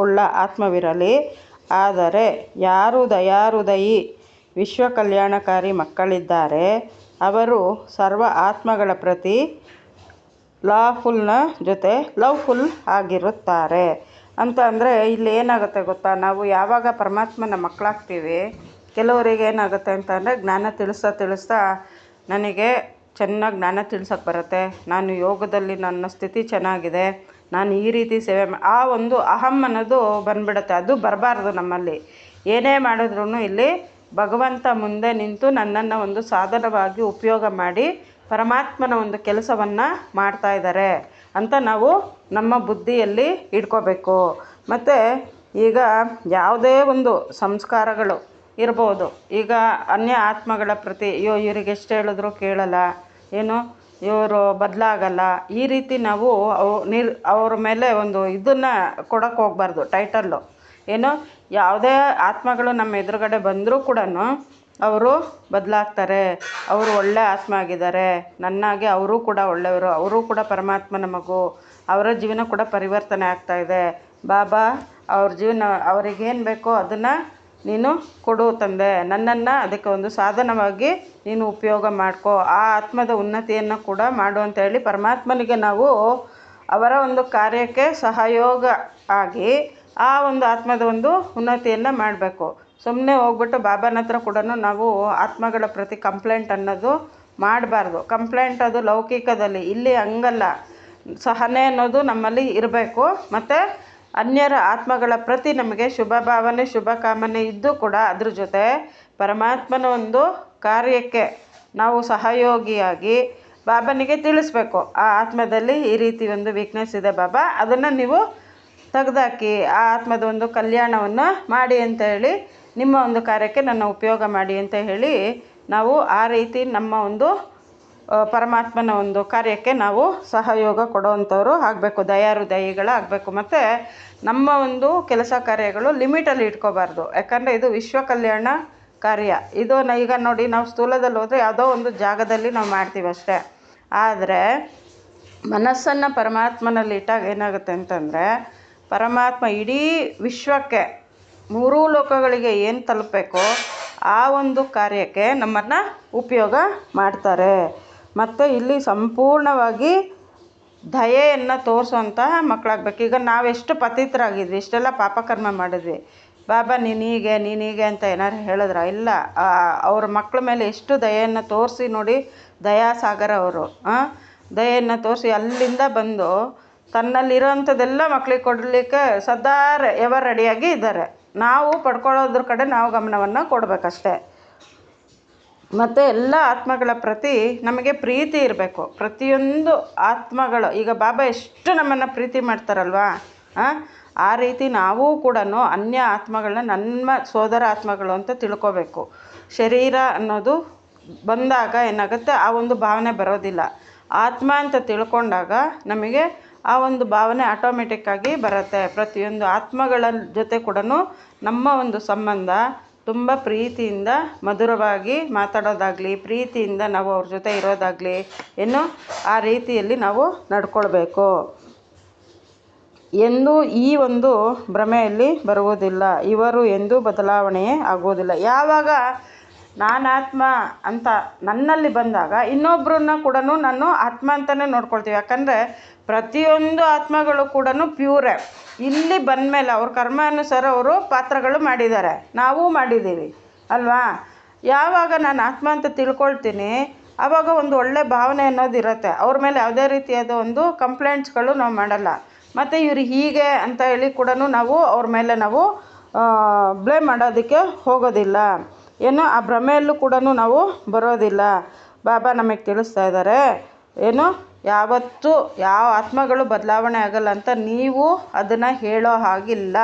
S1: ಉಳ್ಳ ಆತ್ಮವಿರಲಿ. ಆದರೆ ಯಾರು ದಯಾಹೃದಯಿ ವಿಶ್ವ ಕಲ್ಯಾಣಕಾರಿ ಮಕ್ಕಳಿದ್ದಾರೆ, ಅವರು ಸರ್ವ ಆತ್ಮಗಳ ಪ್ರತಿ ಲಾಫುಲ್ನ ಜೊತೆ ಲವ್ಫುಲ್ ಆಗಿರುತ್ತಾರೆ. ಅಂತ ಅಂದರೆ ಇಲ್ಲಿ ಏನಾಗುತ್ತೆ ಗೊತ್ತಾ? ನಾವು ಯಾವಾಗ ಪರಮಾತ್ಮನ ಮಕ್ಕಳಾಗ್ತೀವಿ, ಕೆಲವರಿಗೆ ಏನಾಗುತ್ತೆ ಅಂತ ಅಂದರೆ ಜ್ಞಾನ ತಿಳಿಸ್ತಾ ತಿಳಿಸ್ತಾ ನನಗೆ ಚೆನ್ನಾಗಿ ಜ್ಞಾನ ತಿಳ್ಸೋಕೆ ಬರುತ್ತೆ. ನಾನು ಯೋಗದಲ್ಲಿ ನನ್ನ ಸ್ಥಿತಿ ಚೆನ್ನಾಗಿದೆ, ನಾನು ಈ ರೀತಿ ಸೇವೆ ಆ ಒಂದು ಅಹಂ ಅನ್ನೋದು ಬಂದ್ಬಿಡುತ್ತೆ. ಅದು ಬರಬಾರ್ದು ನಮ್ಮಲ್ಲಿ. ಏನೇ ಮಾಡಿದ್ರೂ ಇಲ್ಲಿ ಭಗವಂತ ಮುಂದೆ ನಿಂತು ನನ್ನನ್ನು ಒಂದು ಸಾಧನವಾಗಿ ಉಪಯೋಗ ಮಾಡಿ ಪರಮಾತ್ಮನ ಒಂದು ಕೆಲಸವನ್ನು ಮಾಡ್ತಾ ಇದ್ದಾರೆ. ಅಂತ ನಾವು ನಮ್ಮ ಬುದ್ಧಿಯಲ್ಲಿ ಇಟ್ಕೋಬೇಕು. ಮತ್ತು ಈಗ ಯಾವುದೇ ಒಂದು ಸಂಸ್ಕಾರಗಳು ಇರ್ಬೋದು. ಈಗ ಅನ್ಯ ಆತ್ಮಗಳ ಪ್ರತಿ, ಅಯ್ಯೋ, ಇವ್ರಿಗೆ ಎಷ್ಟು ಹೇಳಿದ್ರು ಕೇಳಲ್ಲ, ಏನು, ಇವರು ಬದಲಾಗಲ್ಲ. ಈ ರೀತಿ ನಾವು ಅವು ನಿರ್, ಅವ್ರ ಮೇಲೆ ಒಂದು ಇದನ್ನು ಕೊಡೋಕ್ಕೆ ಹೋಗ್ಬಾರ್ದು, ಟೈಟಲ್ಲು. ಏನು, ಯಾವುದೇ ಆತ್ಮಗಳು ನಮ್ಮ ಎದುರುಗಡೆ ಬಂದರೂ ಕೂಡ ಅವರು ಬದಲಾಗ್ತಾರೆ, ಅವರು ಒಳ್ಳೆ ಆತ್ಮ ಆಗಿದ್ದಾರೆ ನನ್ನಾಗೆ ಅವರೂ ಕೂಡ ಒಳ್ಳೆಯವರು, ಅವರೂ ಕೂಡ ಪರಮಾತ್ಮನ ಮಗು, ಅವರ ಜೀವನ ಕೂಡ ಪರಿವರ್ತನೆ ಆಗ್ತಾ ಇದೆ. ಬಾಬಾ, ಅವ್ರ ಜೀವನ, ಅವರಿಗೇನು ಬೇಕೋ ಅದನ್ನು ನೀನು ಕೊಡು ತಂದೆ. ನನ್ನನ್ನು ಅದಕ್ಕೆ ಒಂದು ಸಾಧನವಾಗಿ ನೀನು ಉಪಯೋಗ ಮಾಡ್ಕೋ. ಆ ಆತ್ಮದ ಉನ್ನತಿಯನ್ನು ಕೂಡ ಮಾಡು ಅಂತ ಹೇಳಿ ಪರಮಾತ್ಮನಿಗೆ ನಾವು ಅವರ ಒಂದು ಕಾರ್ಯಕ್ಕೆ ಸಹಯೋಗ ಆಗಿ ಆ ಒಂದು ಆತ್ಮದ ಒಂದು ಉನ್ನತಿಯನ್ನು ಮಾಡಬೇಕು. ಸುಮ್ಮನೆ ಹೋಗ್ಬಿಟ್ಟು ಬಾಬಾನ ಹತ್ರ ಕೂಡ ನಾವು ಆತ್ಮಗಳ ಪ್ರತಿ ಕಂಪ್ಲೇಂಟ್ ಅನ್ನೋದು ಮಾಡಬಾರ್ದು. ಕಂಪ್ಲೇಂಟ್ ಅದು ಲೌಕಿಕದಲ್ಲಿ, ಇಲ್ಲಿ ಹಂಗಲ್ಲ. ಸಹನೆ ಅನ್ನೋದು ನಮ್ಮಲ್ಲಿ ಇರಬೇಕು. ಮತ್ತು ಅನ್ಯರ ಆತ್ಮಗಳ ಪ್ರತಿ ನಮಗೆ ಶುಭ ಭಾವನೆ, ಶುಭ ಕಾಮನೆ ಇದ್ದು ಕೂಡ ಅದ್ರ ಜೊತೆ ಪರಮಾತ್ಮನ ಒಂದು ಕಾರ್ಯಕ್ಕೆ ನಾವು ಸಹಯೋಗಿಯಾಗಿ ಬಾಬನಿಗೆ ತಿಳಿಸ್ಬೇಕು. ಆ ಆತ್ಮದಲ್ಲಿ ಈ ರೀತಿ ಒಂದು ವೀಕ್ನೆಸ್ ಇದೆ ಬಾಬಾ, ಅದನ್ನು ನೀವು ತೆಗೆದಾಕಿ ಆ ಆತ್ಮದ ಒಂದು ಕಲ್ಯಾಣವನ್ನು ಮಾಡಿ ಅಂತ ಹೇಳಿ ನಿಮ್ಮ ಒಂದು ಕಾರ್ಯಕ್ಕೆ ನನ್ನ ಉಪಯೋಗ ಮಾಡಿ ಅಂತ ಹೇಳಿ ನಾವು ಆ ರೀತಿ ನಮ್ಮ ಒಂದು ಪರಮಾತ್ಮನ ಒಂದು ಕಾರ್ಯಕ್ಕೆ ನಾವು ಸಹಯೋಗ ಕೊಡುವಂಥವ್ರು ಆಗಬೇಕು, ದಯಾರು ದಯಿಗಳಾಗಬೇಕು. ಮತ್ತು ನಮ್ಮ ಒಂದು ಕೆಲಸ ಕಾರ್ಯಗಳು ಲಿಮಿಟಲ್ಲಿ ಇಟ್ಕೋಬಾರ್ದು. ಯಾಕಂದರೆ ಇದು ವಿಶ್ವ ಕಲ್ಯಾಣ ಕಾರ್ಯ. ಇದು ಈಗ ನೋಡಿ ನಾವು ಸ್ಥೂಲದಲ್ಲಿ ಹೋದರೆ ಯಾವುದೋ ಒಂದು ಜಾಗದಲ್ಲಿ ನಾವು ಮಾಡ್ತೀವಿ ಅಷ್ಟೇ. ಆದರೆ ಮನಸ್ಸನ್ನು ಪರಮಾತ್ಮನಲ್ಲಿ ಇಟ್ಟಾಗ ಏನಾಗುತ್ತೆ ಅಂತಂದರೆ ಪರಮಾತ್ಮ ಇಡೀ ವಿಶ್ವಕ್ಕೆ ಮೂರೂ ಲೋಕಗಳಿಗೆ ಏನು ತಲುಪಬೇಕೋ ಆ ಒಂದು ಕಾರ್ಯಕ್ಕೆ ನಮ್ಮನ್ನು ಉಪಯೋಗ ಮಾಡ್ತಾರೆ. ಮತ್ತು ಇಲ್ಲಿ ಸಂಪೂರ್ಣವಾಗಿ ದಯೆಯನ್ನು ತೋರಿಸುವಂತಹ ಮಕ್ಕಳಾಗ್ಬೇಕು ಈಗ ನಾವೆಷ್ಟು ಪತಿತರಾಗಿದ್ವಿ, ಇಷ್ಟೆಲ್ಲ ಪಾಪಕರ್ಮ ಮಾಡಿದ್ವಿ. ಬಾಬಾ, ನೀನು ಹೀಗೆ ನೀನು ಹೀಗೆ ಅಂತ ಏನಾದ್ರು ಹೇಳಿದ್ರ? ಇಲ್ಲ. ಅವ್ರ ಮಕ್ಕಳ ಮೇಲೆ ಎಷ್ಟು ದಯೆಯನ್ನು ತೋರಿಸಿ ನೋಡಿ ದಯಾಸಾಗರ ಅವರು ದಯೆಯನ್ನು ತೋರಿಸಿ ಅಲ್ಲಿಂದ ಬಂದು ತನ್ನಲ್ಲಿರೋವಂಥದ್ದೆಲ್ಲ ಮಕ್ಳಿಗೆ ಕೊಡಲಿಕ್ಕೆ ಸದಾ ಎವರ್ ರೆಡಿಯಾಗಿ ಇದ್ದಾರೆ. ನಾವು ಪಡ್ಕೊಳ್ಳೋದ್ರ ಕಡೆ ನಾವು ಗಮನವನ್ನು ಕೊಡಬೇಕಷ್ಟೆ. ಮತ್ತು ಎಲ್ಲ ಆತ್ಮಗಳ ಪ್ರತಿ ನಮಗೆ ಪ್ರೀತಿ ಇರಬೇಕು. ಪ್ರತಿಯೊಂದು ಆತ್ಮಗಳು, ಈಗ ಬಾಬಾ ಎಷ್ಟು ನಮ್ಮನ್ನು ಪ್ರೀತಿ ಮಾಡ್ತಾರಲ್ವಾ? ಆ? ರೀತಿ ನಾವು ಕೂಡ ಅನ್ಯ ಆತ್ಮಗಳನ್ನ ನಮ್ಮ ಸೋದರ ಆತ್ಮಗಳು ಅಂತ ತಿಳ್ಕೊಬೇಕು. ಶರೀರ ಅನ್ನೋದು ಬಂದಾಗ ಏನಾಗುತ್ತೆ? ಆ ಒಂದು ಭಾವನೆ ಬರೋದಿಲ್ಲ. ಆತ್ಮ ಅಂತ ತಿಳ್ಕೊಂಡಾಗ ನಮಗೆ ಆ ಒಂದು ಭಾವನೆ ಆಟೋಮೆಟಿಕ್ಕಾಗಿ ಬರುತ್ತೆ. ಪ್ರತಿಯೊಂದು ಆತ್ಮಗಳ ಜೊತೆ ಕೂಡ ನಮ್ಮ ಒಂದು ಸಂಬಂಧ ತುಂಬ ಪ್ರೀತಿಯಿಂದ ಮಧುರವಾಗಿ ಮಾತಾಡೋದಾಗಲಿ, ಪ್ರೀತಿಯಿಂದ ನಾವು ಅವ್ರ ಜೊತೆ ಇರೋದಾಗಲಿ ಏನು ಆ ರೀತಿಯಲ್ಲಿ ನಾವು ನಡ್ಕೊಳ್ಬೇಕು. ಎಂದೂ ಈ ಒಂದು ಭ್ರಮೆಯಲ್ಲಿ ಬರುವುದಿಲ್ಲ. ಇವರು ಎಂದೂ ಬದಲಾವಣೆಯೇ ಆಗುವುದಿಲ್ಲ. ಯಾವಾಗ ನಾನಾತ್ಮ ಅಂತ ನನ್ನಲ್ಲಿ ಬಂದಾಗ ಇನ್ನೊಬ್ಬರನ್ನ ಕೂಡ ನಾನು ಆತ್ಮ ಅಂತಲೇ ನೋಡ್ಕೊಳ್ತೀವಿ. ಯಾಕಂದರೆ ಪ್ರತಿಯೊಂದು ಆತ್ಮಗಳು ಕೂಡ ಪ್ಯೂರೇ ಇಲ್ಲಿ ಬಂದಮೇಲೆ ಅವ್ರ ಕರ್ಮಾನುಸಾರ ಅವರು ಪಾತ್ರಗಳು ಮಾಡಿದ್ದಾರೆ. ನಾವು ಮಾಡಿದ್ದೀವಿ. ಅಲ್ವಾ? ಯಾವಾಗ ನಾನು ಆತ್ಮ ಅಂತ ತಿಳ್ಕೊಳ್ತೀನಿ ಆವಾಗ ಒಂದು ಒಳ್ಳೆ ಭಾವನೆ ಅನ್ನೋದು ಇರುತ್ತೆ. ಅವ್ರ ಮೇಲೆ ಯಾವುದೇ ರೀತಿಯಾದ ಒಂದು ಕಂಪ್ಲೇಂಟ್ಸ್ಗಳು ನಾವು ಮಾಡಲ್ಲ. ಮತ್ತು ಇವ್ರು ಹೀಗೆ ಅಂತ ಹೇಳಿ ಕೂಡ ನಾವು ಅವ್ರ ಮೇಲೆ ನಾವು ಬ್ಲೇಮ್ ಮಾಡೋದಕ್ಕೆ ಹೋಗೋದಿಲ್ಲ. ಏನು ಆ ಭ್ರಮೆಯಲ್ಲೂ ಕೂಡ ನಾವು ಬರೋದಿಲ್ಲ. ಬಾಬಾ ನಮಗೆ ತಿಳಿಸ್ತಾ ಇದ್ದಾರೆ, ಏನು ಯಾವತ್ತೂ ಯಾವ ಆತ್ಮಗಳು ಬದಲಾವಣೆ ಆಗಲ್ಲ ಅಂತ ನೀವು ಅದನ್ನು ಹೇಳೋ ಹಾಗಿಲ್ಲ.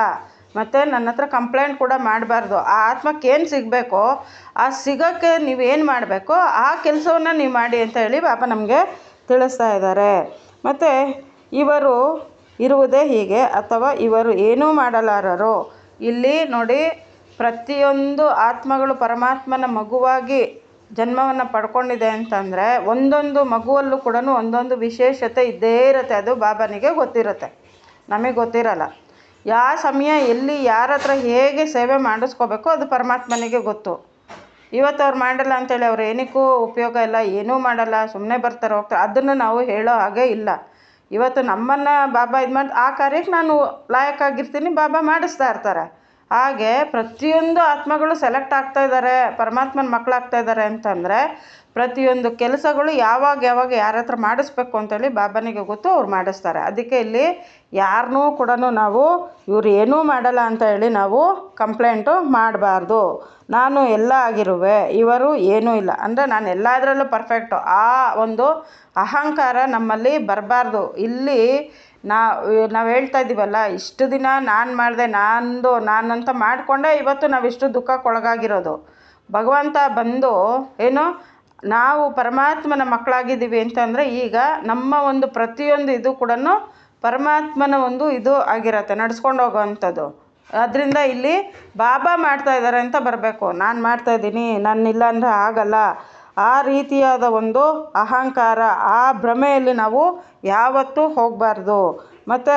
S1: ಮತ್ತು ನನ್ನ ಹತ್ರ ಕಂಪ್ಲೇಂಟ್ ಕೂಡ ಮಾಡಬಾರ್ದು. ಆ ಆತ್ಮಕ್ಕೆ ಏನು ಸಿಗಬೇಕೋ, ಆ ಸಿಗೋಕ್ಕೆ ನೀವೇನು ಮಾಡಬೇಕೋ, ಆ ಕೆಲಸವನ್ನು ನೀವು ಮಾಡಿ ಅಂತ ಹೇಳಿ ಬಾಬಾ ನಮಗೆ ತಿಳಿಸ್ತಾ ಇದ್ದಾರೆ. ಮತ್ತು ಇವರು ಇರುವುದೇ ಹೀಗೆ, ಅಥವಾ ಇವರು ಏನೂ ಮಾಡಲಾರರು, ಇಲ್ಲಿ ನೋಡಿ ಪ್ರತಿಯೊಂದು ಆತ್ಮಗಳು ಪರಮಾತ್ಮನ ಮಗುವಾಗಿ ಜನ್ಮವನ್ನು ಪಡ್ಕೊಂಡಿದೆ ಅಂತಂದರೆ ಒಂದೊಂದು ಮಗುವಲ್ಲೂ ಕೂಡ ಒಂದೊಂದು ವಿಶೇಷತೆ ಇದ್ದೇ ಇರುತ್ತೆ. ಅದು ಬಾಬನಿಗೆ ಗೊತ್ತಿರುತ್ತೆ. ನಮಗೆ ಗೊತ್ತಿರಲ್ಲ. ಯಾವ ಸಮಯ ಎಲ್ಲಿ, ಯಾರ ಹತ್ರ ಹೇಗೆ ಸೇವೆ ಮಾಡಿಸ್ಕೋಬೇಕು ಅದು ಪರಮಾತ್ಮನಿಗೆ ಗೊತ್ತು. ಇವತ್ತು ಅವ್ರು ಮಾಡಲ್ಲ ಅಂತೇಳಿ ಅವ್ರು ಏನಕ್ಕೂ ಉಪಯೋಗ ಇಲ್ಲ, ಏನೂ ಮಾಡಲ್ಲ ಸುಮ್ಮನೆ ಬರ್ತಾರೆ, ಹೋಗ್ತಾರೆ, ಅದನ್ನು ನಾವು ಹೇಳೋ ಹಾಗೆ ಇಲ್ಲ. ಇವತ್ತು ನಮ್ಮನ್ನು ಬಾಬಾ ಇದು ಮಾಡಿ ಆ ಕಾರ್ಯಕ್ಕೆ ನಾನು ಲಾಯಕ್ಕಾಗಿರ್ತೀನಿ ಬಾಬಾ ಮಾಡಿಸ್ತಾ ಇರ್ತಾರೆ. ಹಾಗೆ ಪ್ರತಿಯೊಂದು ಆತ್ಮಗಳು ಸೆಲೆಕ್ಟ್ ಆಗ್ತಾ ಇದ್ದಾರೆ ಪರಮಾತ್ಮನ ಮಕ್ಕಳಾಗ್ತಾ ಇದ್ದಾರೆ ಅಂತಂದರೆ ಪ್ರತಿಯೊಂದು ಕೆಲಸಗಳು ಯಾವಾಗ ಯಾವಾಗ ಯಾರ ಹತ್ರ ಮಾಡಿಸ್ಬೇಕು ಅಂತೇಳಿ ಬಾಬನಿಗೆ ಗೊತ್ತು ಅವ್ರು ಮಾಡಿಸ್ತಾರೆ. ಅದಕ್ಕೆ ಇಲ್ಲಿ ಯಾರನ್ನೂ ಕೂಡ ನಾವು ಇವ್ರು ಏನೂ ಮಾಡಲ್ಲ ಅಂತ ಹೇಳಿ ನಾವು ಕಂಪ್ಲೇಂಟು ಮಾಡಬಾರ್ದು. ನಾನು ಎಲ್ಲ ಆಗಿರುವೆ, ಇವರು ಏನೂ ಇಲ್ಲ. ಅಂದರೆ ನಾನು ಎಲ್ಲದರಲ್ಲೂ ಪರ್ಫೆಕ್ಟು ಆ ಒಂದು ಅಹಂಕಾರ ನಮ್ಮಲ್ಲಿ ಬರಬಾರ್ದು. ಇಲ್ಲಿ ನಾ, ನಾವು ಹೇಳ್ತಾ ಇದ್ದೀವಲ್ಲ ಇಷ್ಟು ದಿನ ನಾನು ಮಾಡಿದೆ ನಾನು ನಾನಂತ ಮಾಡಿಕೊಂಡೆ, ಇವತ್ತು ನಾವಿಷ್ಟು ದುಃಖಕ್ಕೊಳಗಾಗಿರೋದು ಭಗವಂತ ಬಂದು, ಏನು, ನಾವು ಪರಮಾತ್ಮನ ಮಕ್ಕಳಾಗಿದ್ದೀವಿ ಅಂತಂದರೆ ಈಗ ನಮ್ಮ ಒಂದು ಪ್ರತಿಯೊಂದು ಇದು ಕೂಡ ಪರಮಾತ್ಮನ ಒಂದು ಇದು ಆಗಿರತ್ತೆ, ನಡ್ಸ್ಕೊಂಡು ಹೋಗೋವಂಥದ್ದು. ಅದರಿಂದ ಇಲ್ಲಿ ಬಾಬಾ ಮಾಡ್ತಾ ಇದ್ದಾರೆ ಅಂತ ಬರಬೇಕು. ನಾನು ಮಾಡ್ತಾ ಮಾಡ್ತಾಯಿದ್ದೀನಿ ನಾನಿಲ್ಲ ಅಂದರೆ ಆಗಲ್ಲ. ಆ ರೀತಿಯಾದ ಒಂದು ಅಹಂಕಾರ, ಆ ಭ್ರಮೆಯಲ್ಲಿ ನಾವು ಯಾವತ್ತೂ ಹೋಗಬಾರ್ದು. ಮತ್ತು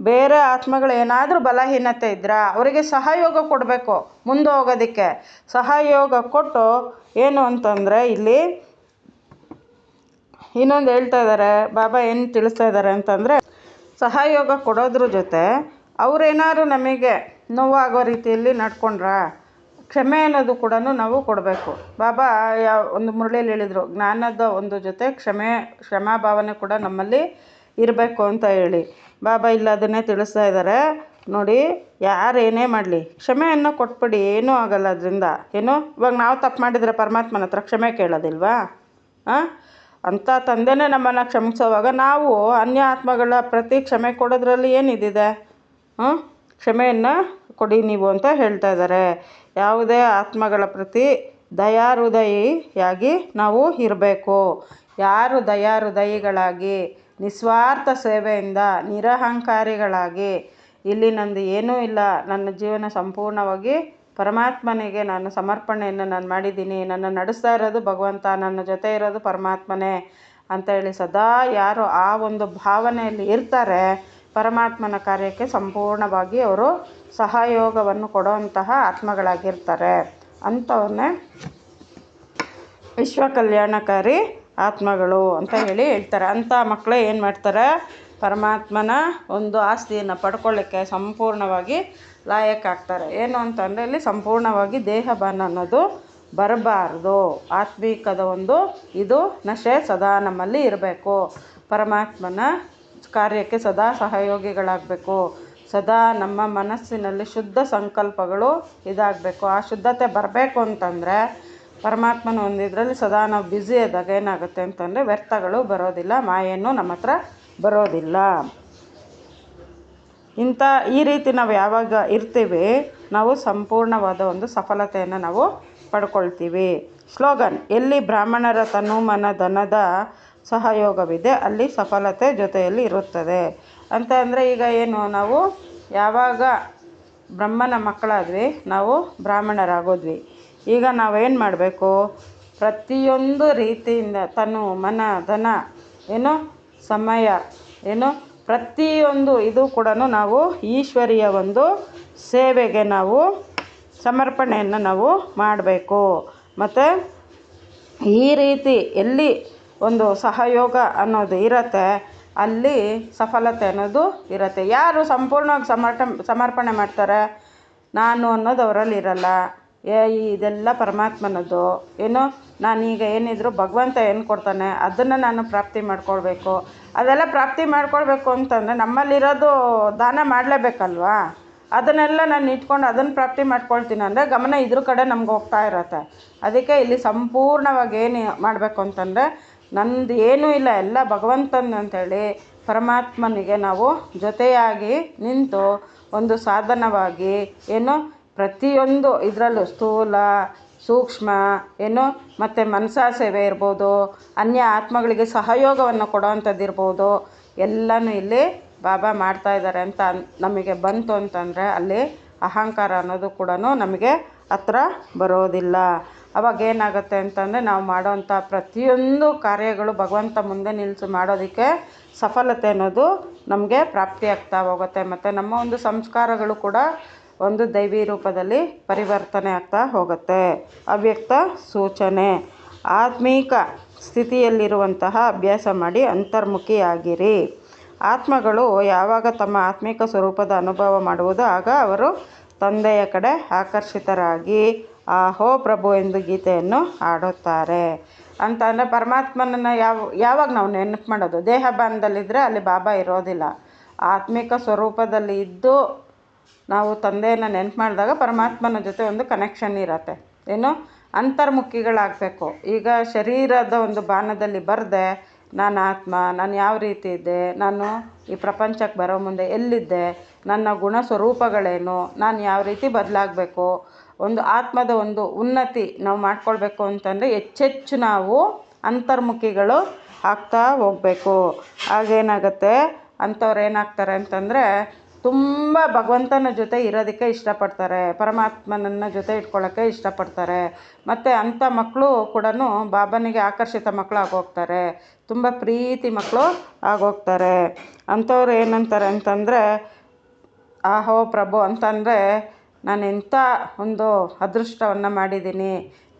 S1: ಬೇರೆ ಆತ್ಮಗಳು ಏನಾದರೂ ಬಲಹೀನತೆ ಇದ್ದರೆ ಅವರಿಗೆ ಸಹಯೋಗ ಕೊಡಬೇಕು ಮುಂದೆ ಹೋಗೋದಕ್ಕೆ ಸಹಯೋಗ ಕೊಟ್ಟು ಏನು ಅಂತಂದರೆ ಇಲ್ಲಿ ಇನ್ನೊಂದು ಹೇಳ್ತಾ ಇದ್ದಾರೆ ಬಾಬಾ ಏನು ತಿಳಿಸ್ತಾ ಇದ್ದಾರೆ ಅಂತಂದರೆ ಸಹಯೋಗ ಕೊಡೋದ್ರ ಜೊತೆ ಅವರೇನಾದ್ರು ನಮಗೆ ನೋವಾಗೋ ರೀತಿಯಲ್ಲಿ ನಡ್ಕೊಂಡ್ರಾ? ಕ್ಷಮೆ ಅನ್ನೋದು ಕೂಡ ನಾವು ಕೊಡಬೇಕು. ಬಾಬಾ ಯಾವ ಒಂದು ಮುರಳಿಯಲ್ಲಿ ಹೇಳಿದರು, ಜ್ಞಾನದ ಒಂದು ಜೊತೆ ಕ್ಷಮೆ ಕ್ಷಮಾ ಭಾವನೆ ಕೂಡ ನಮ್ಮಲ್ಲಿ ಇರಬೇಕು ಅಂತ ಹೇಳಿ. ಬಾಬಾ ಇಲ್ಲ ಅದನ್ನೇ ತಿಳಿಸ್ತಾ ಇದ್ದಾರೆ. ನೋಡಿ ಯಾರು ಏನೇ ಮಾಡಲಿ ಕ್ಷಮೆಯನ್ನು ಕೊಟ್ಬಿಡಿ, ಏನೂ ಆಗಲ್ಲ ಅದರಿಂದ. ಏನು? ಇವಾಗ ನಾವು ತಪ್ಪು ಮಾಡಿದರೆ ಪರಮಾತ್ಮನ ಹತ್ರ ಕ್ಷಮೆ ಕೇಳೋದಿಲ್ವಾ? ಹಾಂ ಅಂಥ ತಂದೆನೇ ನಮ್ಮನ್ನು ಕ್ಷಮಿಸೋವಾಗ ನಾವು ಅನ್ಯ ಆತ್ಮಗಳ ಪ್ರತಿ ಕ್ಷಮೆ ಕೊಡೋದ್ರಲ್ಲಿ ಏನಿದಿದೆ? ಹ್ಞೂ ಕ್ಷಮೆಯನ್ನು ಕೊಡಿ ನೀವು ಅಂತ ಹೇಳ್ತಾ ಇದ್ದಾರೆ. ಯಾವುದೇ ಆತ್ಮಗಳ ಪ್ರತಿ ದಯಾಹೃದಯಿಯಾಗಿ ನಾವು ಇರಬೇಕು. ಯಾರು ದಯಾಹೃದಯಿಗಳಾಗಿ, ನಿಸ್ವಾರ್ಥ ಸೇವೆಯಿಂದ ನಿರಹಂಕಾರಿಗಳಾಗಿ, ಇಲ್ಲಿ ನಂದು ಏನೂ ಇಲ್ಲ. ನನ್ನ ಜೀವನ ಸಂಪೂರ್ಣವಾಗಿ ಪರಮಾತ್ಮನಿಗೆ ನಾನು ಸಮರ್ಪಣೆಯನ್ನು ನಾನು ಮಾಡಿದ್ದೀನಿ. ನನ್ನ ನಡೆಸ್ತಾ ಇರೋದು ಭಗವಂತ, ನನ್ನ ಜೊತೆ ಇರೋದು ಪರಮಾತ್ಮನೇ ಅಂತ ಹೇಳಿ ಸದಾ ಯಾರು ಆ ಒಂದು ಭಾವನೆಯಲ್ಲಿ ಇರ್ತಾರೆ ಪರಮಾತ್ಮನ ಕಾರ್ಯಕ್ಕೆ ಸಂಪೂರ್ಣವಾಗಿ ಅವರು ಸಹಯೋಗವನ್ನು ಕೊಡುವಂತಹ ಆತ್ಮಗಳಾಗಿರ್ತಾರೆ. ಅಂಥವನ್ನೇ ವಿಶ್ವ ಕಲ್ಯಾಣಕಾರಿ ಆತ್ಮಗಳು ಅಂತ ಹೇಳಿ ಹೇಳ್ತಾರೆ. ಅಂಥ ಮಕ್ಕಳೇ ಏನು ಮಾಡ್ತಾರೆ? ಪರಮಾತ್ಮನ ಒಂದು ಆಸ್ತಿಯನ್ನು ಪಡ್ಕೊಳ್ಳಿಕ್ಕೆ ಸಂಪೂರ್ಣವಾಗಿ ಲಾಯಕ್ಕಾಗ್ತಾರೆ ಏನು ಅಂತಂದರೆ ಇಲ್ಲಿ ಸಂಪೂರ್ಣವಾಗಿ ದೇಹಬಾನ ಅನ್ನೋದು ಬರಬಾರ್ದು. ಆತ್ಮೀಕದ ಒಂದು ಇದು ನಶೆ ಸದಾ ನಮ್ಮಲ್ಲಿ ಇರಬೇಕು. ಪರಮಾತ್ಮನ ಕಾರ್ಯಕ್ಕೆ ಸದಾ ಸಹಯೋಗಿಗಳಾಗಬೇಕು. ಸದಾ ನಮ್ಮ ಮನಸ್ಸಿನಲ್ಲಿ ಶುದ್ಧ ಸಂಕಲ್ಪಗಳು ಇದಾಗಬೇಕು. ಆ ಶುದ್ಧತೆ ಬರಬೇಕು ಅಂತಂದರೆ ಪರಮಾತ್ಮನ ಒಂದು ಇದರಲ್ಲಿ ಸದಾ ನಾವು ಬ್ಯುಸಿ ಆದಾಗ ಏನಾಗುತ್ತೆ ಅಂತಂದರೆ ವ್ಯರ್ಥಗಳು ಬರೋದಿಲ್ಲ, ಮಾಯೇನು ನಮ್ಮ ಹತ್ರ ಬರೋದಿಲ್ಲ. ಇಂಥ ಈ ರೀತಿ ನಾವು ಯಾವಾಗ ಇರ್ತೀವಿ, ನಾವು ಸಂಪೂರ್ಣವಾದ ಒಂದು ಸಫಲತೆಯನ್ನು ನಾವು ಪಡ್ಕೊಳ್ತೀವಿ. ಸ್ಲೋಗನ್, ಎಲ್ಲಿ ಬ್ರಾಹ್ಮಣರ ತನು ಮನ ಧನದ ಸಹಯೋಗವಿದೆ, ಅಲ್ಲಿ ಸಫಲತೆ ಜೊತೆಯಲ್ಲಿ ಇರುತ್ತದೆ. ಅಂತ ಅಂದರೆ ಈಗ ಏನು, ನಾವು ಯಾವಾಗ ಬ್ರಹ್ಮನ ಮಕ್ಕಳಾದ್ವಿ, ನಾವು ಬ್ರಾಹ್ಮಣರಾಗೋದ್ವಿ. ಈಗ ನಾವೇನು ಮಾಡಬೇಕು? ಪ್ರತಿಯೊಂದು ರೀತಿಯಿಂದ ತನು, ಮನ, ಧನ, ಏನು, ಸಮಯ, ಏನು, ಪ್ರತಿಯೊಂದು ಇದು ಕೂಡ ನಾವು ಈಶ್ವರಿಯ ಒಂದು ಸೇವೆಗೆ ನಾವು ಸಮರ್ಪಣೆಯನ್ನು ನಾವು ಮಾಡಬೇಕು. ಮತ್ತು ಈ ರೀತಿ ಎಲ್ಲಿ ಒಂದು ಸಹಯೋಗ ಅನ್ನೋದು ಇರುತ್ತೆ, ಅಲ್ಲಿ ಸಫಲತೆ ಅನ್ನೋದು ಇರುತ್ತೆ. ಯಾರು ಸಂಪೂರ್ಣವಾಗಿ ಸಮರ್ಟ ಸಮರ್ಪಣೆ ಮಾಡ್ತಾರೆ? ನಾನು ಅನ್ನೋದು ಅವರಲ್ಲಿ ಇರಲ್ಲ. ಏ ಇದೆಲ್ಲ ಪರಮಾತ್ಮನದ್ದು ಏನು ನಾನೀಗ ಏನಿದ್ರು ಭಗವಂತ ಏನು ಕೊಡ್ತಾನೆ, ಅದನ್ನು ನಾನು ಪ್ರಾಪ್ತಿ ಮಾಡ್ಕೊಳ್ಬೇಕು. ಅದೆಲ್ಲ ಪ್ರಾಪ್ತಿ ಮಾಡ್ಕೊಳ್ಬೇಕು ಅಂತಂದರೆ ನಮ್ಮಲ್ಲಿರೋದು ದಾನ ಮಾಡಲೇಬೇಕಲ್ವಾ? ಅದನ್ನೆಲ್ಲ ನಾನು ಇಟ್ಕೊಂಡು ಅದನ್ನು ಪ್ರಾಪ್ತಿ ಮಾಡ್ಕೊಳ್ತೀನಿ ಅಂದರೆ ಗಮನ ಇದ್ರ ಕಡೆ ನಮ್ಗೆ ಹೋಗ್ತಾ ಇರುತ್ತೆ. ಅದಕ್ಕೆ ಇಲ್ಲಿ ಸಂಪೂರ್ಣವಾಗಿ ಏನು ಮಾಡಬೇಕು ಅಂತಂದರೆ ನಂದು ಏನೂ ಇಲ್ಲ, ಎಲ್ಲ ಭಗವಂತನ ಅಂಥೇಳಿ ಪರಮಾತ್ಮನಿಗೆ ನಾವು ಜೊತೆಯಾಗಿ ನಿಂತು ಒಂದು ಸಾಧನವಾಗಿ ಏನು ಪ್ರತಿಯೊಂದು ಇದರಲ್ಲೂ ಸ್ಥೂಲ, ಸೂಕ್ಷ್ಮ, ಏನು ಮತ್ತು ಮನಸಾ ಸೇವೆ ಇರ್ಬೋದು, ಅನ್ಯ ಆತ್ಮಗಳಿಗೆ ಸಹಯೋಗವನ್ನು ಕೊಡೋವಂಥದ್ದು ಇರ್ಬೋದು ಎಲ್ಲನೂ ಇಲ್ಲಿ ಬಾಬಾ ಮಾಡ್ತಾ ಇದ್ದಾರೆ ಅಂತ ನಮಗೆ ಬಂತು ಅಂತಂದರೆ ಅಲ್ಲಿ ಅಹಂಕಾರ ಅನ್ನೋದು ಕೂಡ ನಮಗೆ ಹತ್ರ ಬರೋದಿಲ್ಲ. ಅವಾಗ ಏನಾಗುತ್ತೆ ಅಂತಂದರೆ ನಾವು ಮಾಡೋವಂಥ ಪ್ರತಿಯೊಂದು ಕಾರ್ಯಗಳು ಭಗವಂತ ಮುಂದೆ ನಿಲ್ಲಿಸಿ ಮಾಡೋದಕ್ಕೆ ಸಫಲತೆ ಅನ್ನೋದು ನಮಗೆ ಪ್ರಾಪ್ತಿ ಆಗ್ತಾ ಹೋಗುತ್ತೆ. ಮತ್ತು ನಮ್ಮ ಒಂದು ಸಂಸ್ಕಾರಗಳು ಕೂಡ ಒಂದು ದೈವಿ ರೂಪದಲ್ಲಿ ಪರಿವರ್ತನೆ ಆಗ್ತಾ ಹೋಗುತ್ತೆ. ಅವ್ಯಕ್ತ ಸೂಚನೆ. ಆತ್ಮೀಕ ಸ್ಥಿತಿಯಲ್ಲಿರುವಂತಹ ಅಭ್ಯಾಸ ಮಾಡಿ ಅಂತರ್ಮುಖಿಯಾಗಿರಿ. ಆತ್ಮಗಳು ಯಾವಾಗ ತಮ್ಮ ಆತ್ಮಿಕ ಸ್ವರೂಪದ ಅನುಭವ ಮಾಡುವುದು ಆಗ ಅವರು ತಂದೆಯ ಕಡೆ ಆಕರ್ಷಿತರಾಗಿ ಆಹೋ ಪ್ರಭು ಎಂದು ಗೀತೆಯನ್ನು ಹಾಡುತ್ತಾರೆ. ಅಂತ ಅಂದರೆ ಪರಮಾತ್ಮನನ್ನು ಯಾವ, ಯಾವಾಗ ನಾವು ನೆನಪು ಮಾಡೋದು? ದೇಹ ಬಂಧದಲ್ಲಿದ್ದರೆ ಅಲ್ಲಿ ಬಾಬಾ ಇರೋದಿಲ್ಲ. ಆತ್ಮಿಕ ಸ್ವರೂಪದಲ್ಲಿ ಇದ್ದು ನಾವು ತಂದೆಯನ್ನು ನೆನಪು ಮಾಡಿದಾಗ ಪರಮಾತ್ಮನ ಜೊತೆ ಒಂದು ಕನೆಕ್ಷನ್ ಇರತ್ತೆ. ಏನು? ಅಂತರ್ಮುಖಿಗಳಾಗಬೇಕು. ಈಗ ಶರೀರದ ಒಂದು ಬಾಣದಲ್ಲಿ ಬರದೆ, ನಾನು ಆತ್ಮ, ನಾನು ಯಾವ ರೀತಿ ಇದ್ದೆ, ನಾನು ಈ ಪ್ರಪಂಚಕ್ಕೆ ಬರೋ ಮುಂದೆ ಎಲ್ಲಿದ್ದೆ, ನನ್ನ ಗುಣ ಸ್ವರೂಪಗಳೇನು ನಾನು ಯಾವ ರೀತಿ ಬದಲಾಗಬೇಕು ಒಂದು ಆತ್ಮದ ಒಂದು ಉನ್ನತಿ ನಾವು ಮಾಡಿಕೊಳ್ಬೇಕು ಅಂತಂದರೆ ಹೆಚ್ಚೆಚ್ಚು ನಾವು ಅಂತರ್ಮುಖಿಗಳು ಆಗ್ತಾ ಹೋಗಬೇಕು. ಆಗೇನಾಗುತ್ತೆ ಅಂಥವ್ರು ಏನಾಗ್ತಾರೆ ಅಂತಂದರೆ ತುಂಬ ಭಗವಂತನ ಜೊತೆ ಇರೋದಕ್ಕೆ ಇಷ್ಟಪಡ್ತಾರೆ. ಪರಮಾತ್ಮನನ್ನ ಜೊತೆ ಇಟ್ಕೊಳ್ಳೋಕ್ಕೆ ಇಷ್ಟಪಡ್ತಾರೆ. ಮತ್ತು ಅಂಥ ಮಕ್ಕಳು ಕೂಡ ಬಾಬನಿಗೆ ಆಕರ್ಷಿತ ಮಕ್ಕಳು ಆಗೋಗ್ತಾರೆ. ತುಂಬ ಪ್ರೀತಿ ಮಕ್ಕಳು ಆಗೋಗ್ತಾರೆ. ಅಂಥವ್ರು ಏನಂತಾರೆ ಅಂತಂದರೆ, ಆಹೋ ಪ್ರಭು ಅಂತಂದರೆ ನಾನು ಎಂಥ ಒಂದು ಅದೃಷ್ಟವನ್ನು ಮಾಡಿದ್ದೀನಿ,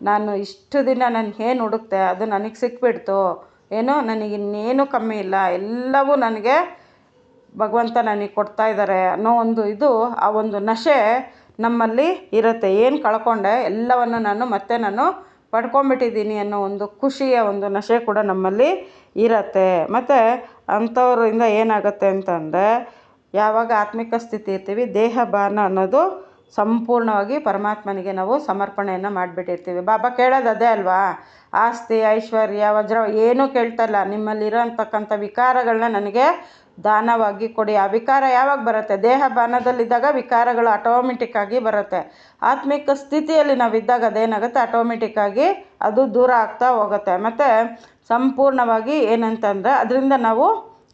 S1: ನಾನು ಇಷ್ಟು ದಿನ ನಾನು ಏನು ಹುಡುಕ್ತೆ ಅದು ನನಗೆ ಸಿಕ್ಬಿಡ್ತು, ಏನೋ ನನಗೆ ಇನ್ನೇನು ಕಮ್ಮಿ ಇಲ್ಲ, ಎಲ್ಲವೂ ನನಗೆ ಭಗವಂತ ನನಗೆ ಕೊಡ್ತಾ ಇದ್ದಾರೆ ಅನ್ನೋ ಒಂದು ಇದು, ಆ ಒಂದು ನಶೆ ನಮ್ಮಲ್ಲಿ ಇರುತ್ತೆ. ಏನು ಕಳ್ಕೊಂಡೆ ಎಲ್ಲವನ್ನು ನಾನು ಮತ್ತೆ ನಾನು ಪಡ್ಕೊಂಡ್ಬಿಟ್ಟಿದ್ದೀನಿ ಅನ್ನೋ ಒಂದು ಖುಷಿಯ ಒಂದು ನಶೆ ಕೂಡ ನಮ್ಮಲ್ಲಿ ಇರುತ್ತೆ. ಮತ್ತು ಅಂಥವ್ರಿಂದ ಏನಾಗುತ್ತೆ ಅಂತಂದರೆ, ಯಾವಾಗ ಆತ್ಮಿಕ ಸ್ಥಿತಿ ಇರ್ತೀವಿ ದೇಹ ಬಾನ ಅನ್ನೋದು ಸಂಪೂರ್ಣವಾಗಿ ಪರಮಾತ್ಮನಿಗೆ ನಾವು ಸಮರ್ಪಣೆಯನ್ನು ಮಾಡಿಬಿಟ್ಟಿರ್ತೀವಿ. ಬಾಬಾ ಕೇಳೋದು ಅದೇ ಅಲ್ವಾ? ಆಸ್ತಿ, ಐಶ್ವರ್ಯ, ವಜ್ರ, ಏನೂ ಕೇಳ್ತಲ್ಲ ನಿಮ್ಮಲ್ಲಿ ವಿಕಾರಗಳನ್ನ ನನಗೆ ದಾನವಾಗಿ ಕೊಡಿ. ಆ ವಿಕಾರ ಯಾವಾಗ ಬರುತ್ತೆ? ದೇಹ ಬಾನದಲ್ಲಿದ್ದಾಗ ವಿಕಾರಗಳು ಆಟೋಮೆಟಿಕ್ಕಾಗಿ ಬರುತ್ತೆ. ಆತ್ಮಿಕ ಸ್ಥಿತಿಯಲ್ಲಿ ನಾವಿದ್ದಾಗ ಅದೇನಾಗುತ್ತೆ? ಆಟೋಮೆಟಿಕ್ಕಾಗಿ ಅದು ದೂರ ಆಗ್ತಾ ಹೋಗುತ್ತೆ. ಮತ್ತು ಸಂಪೂರ್ಣವಾಗಿ ಏನಂತಂದರೆ ಅದರಿಂದ ನಾವು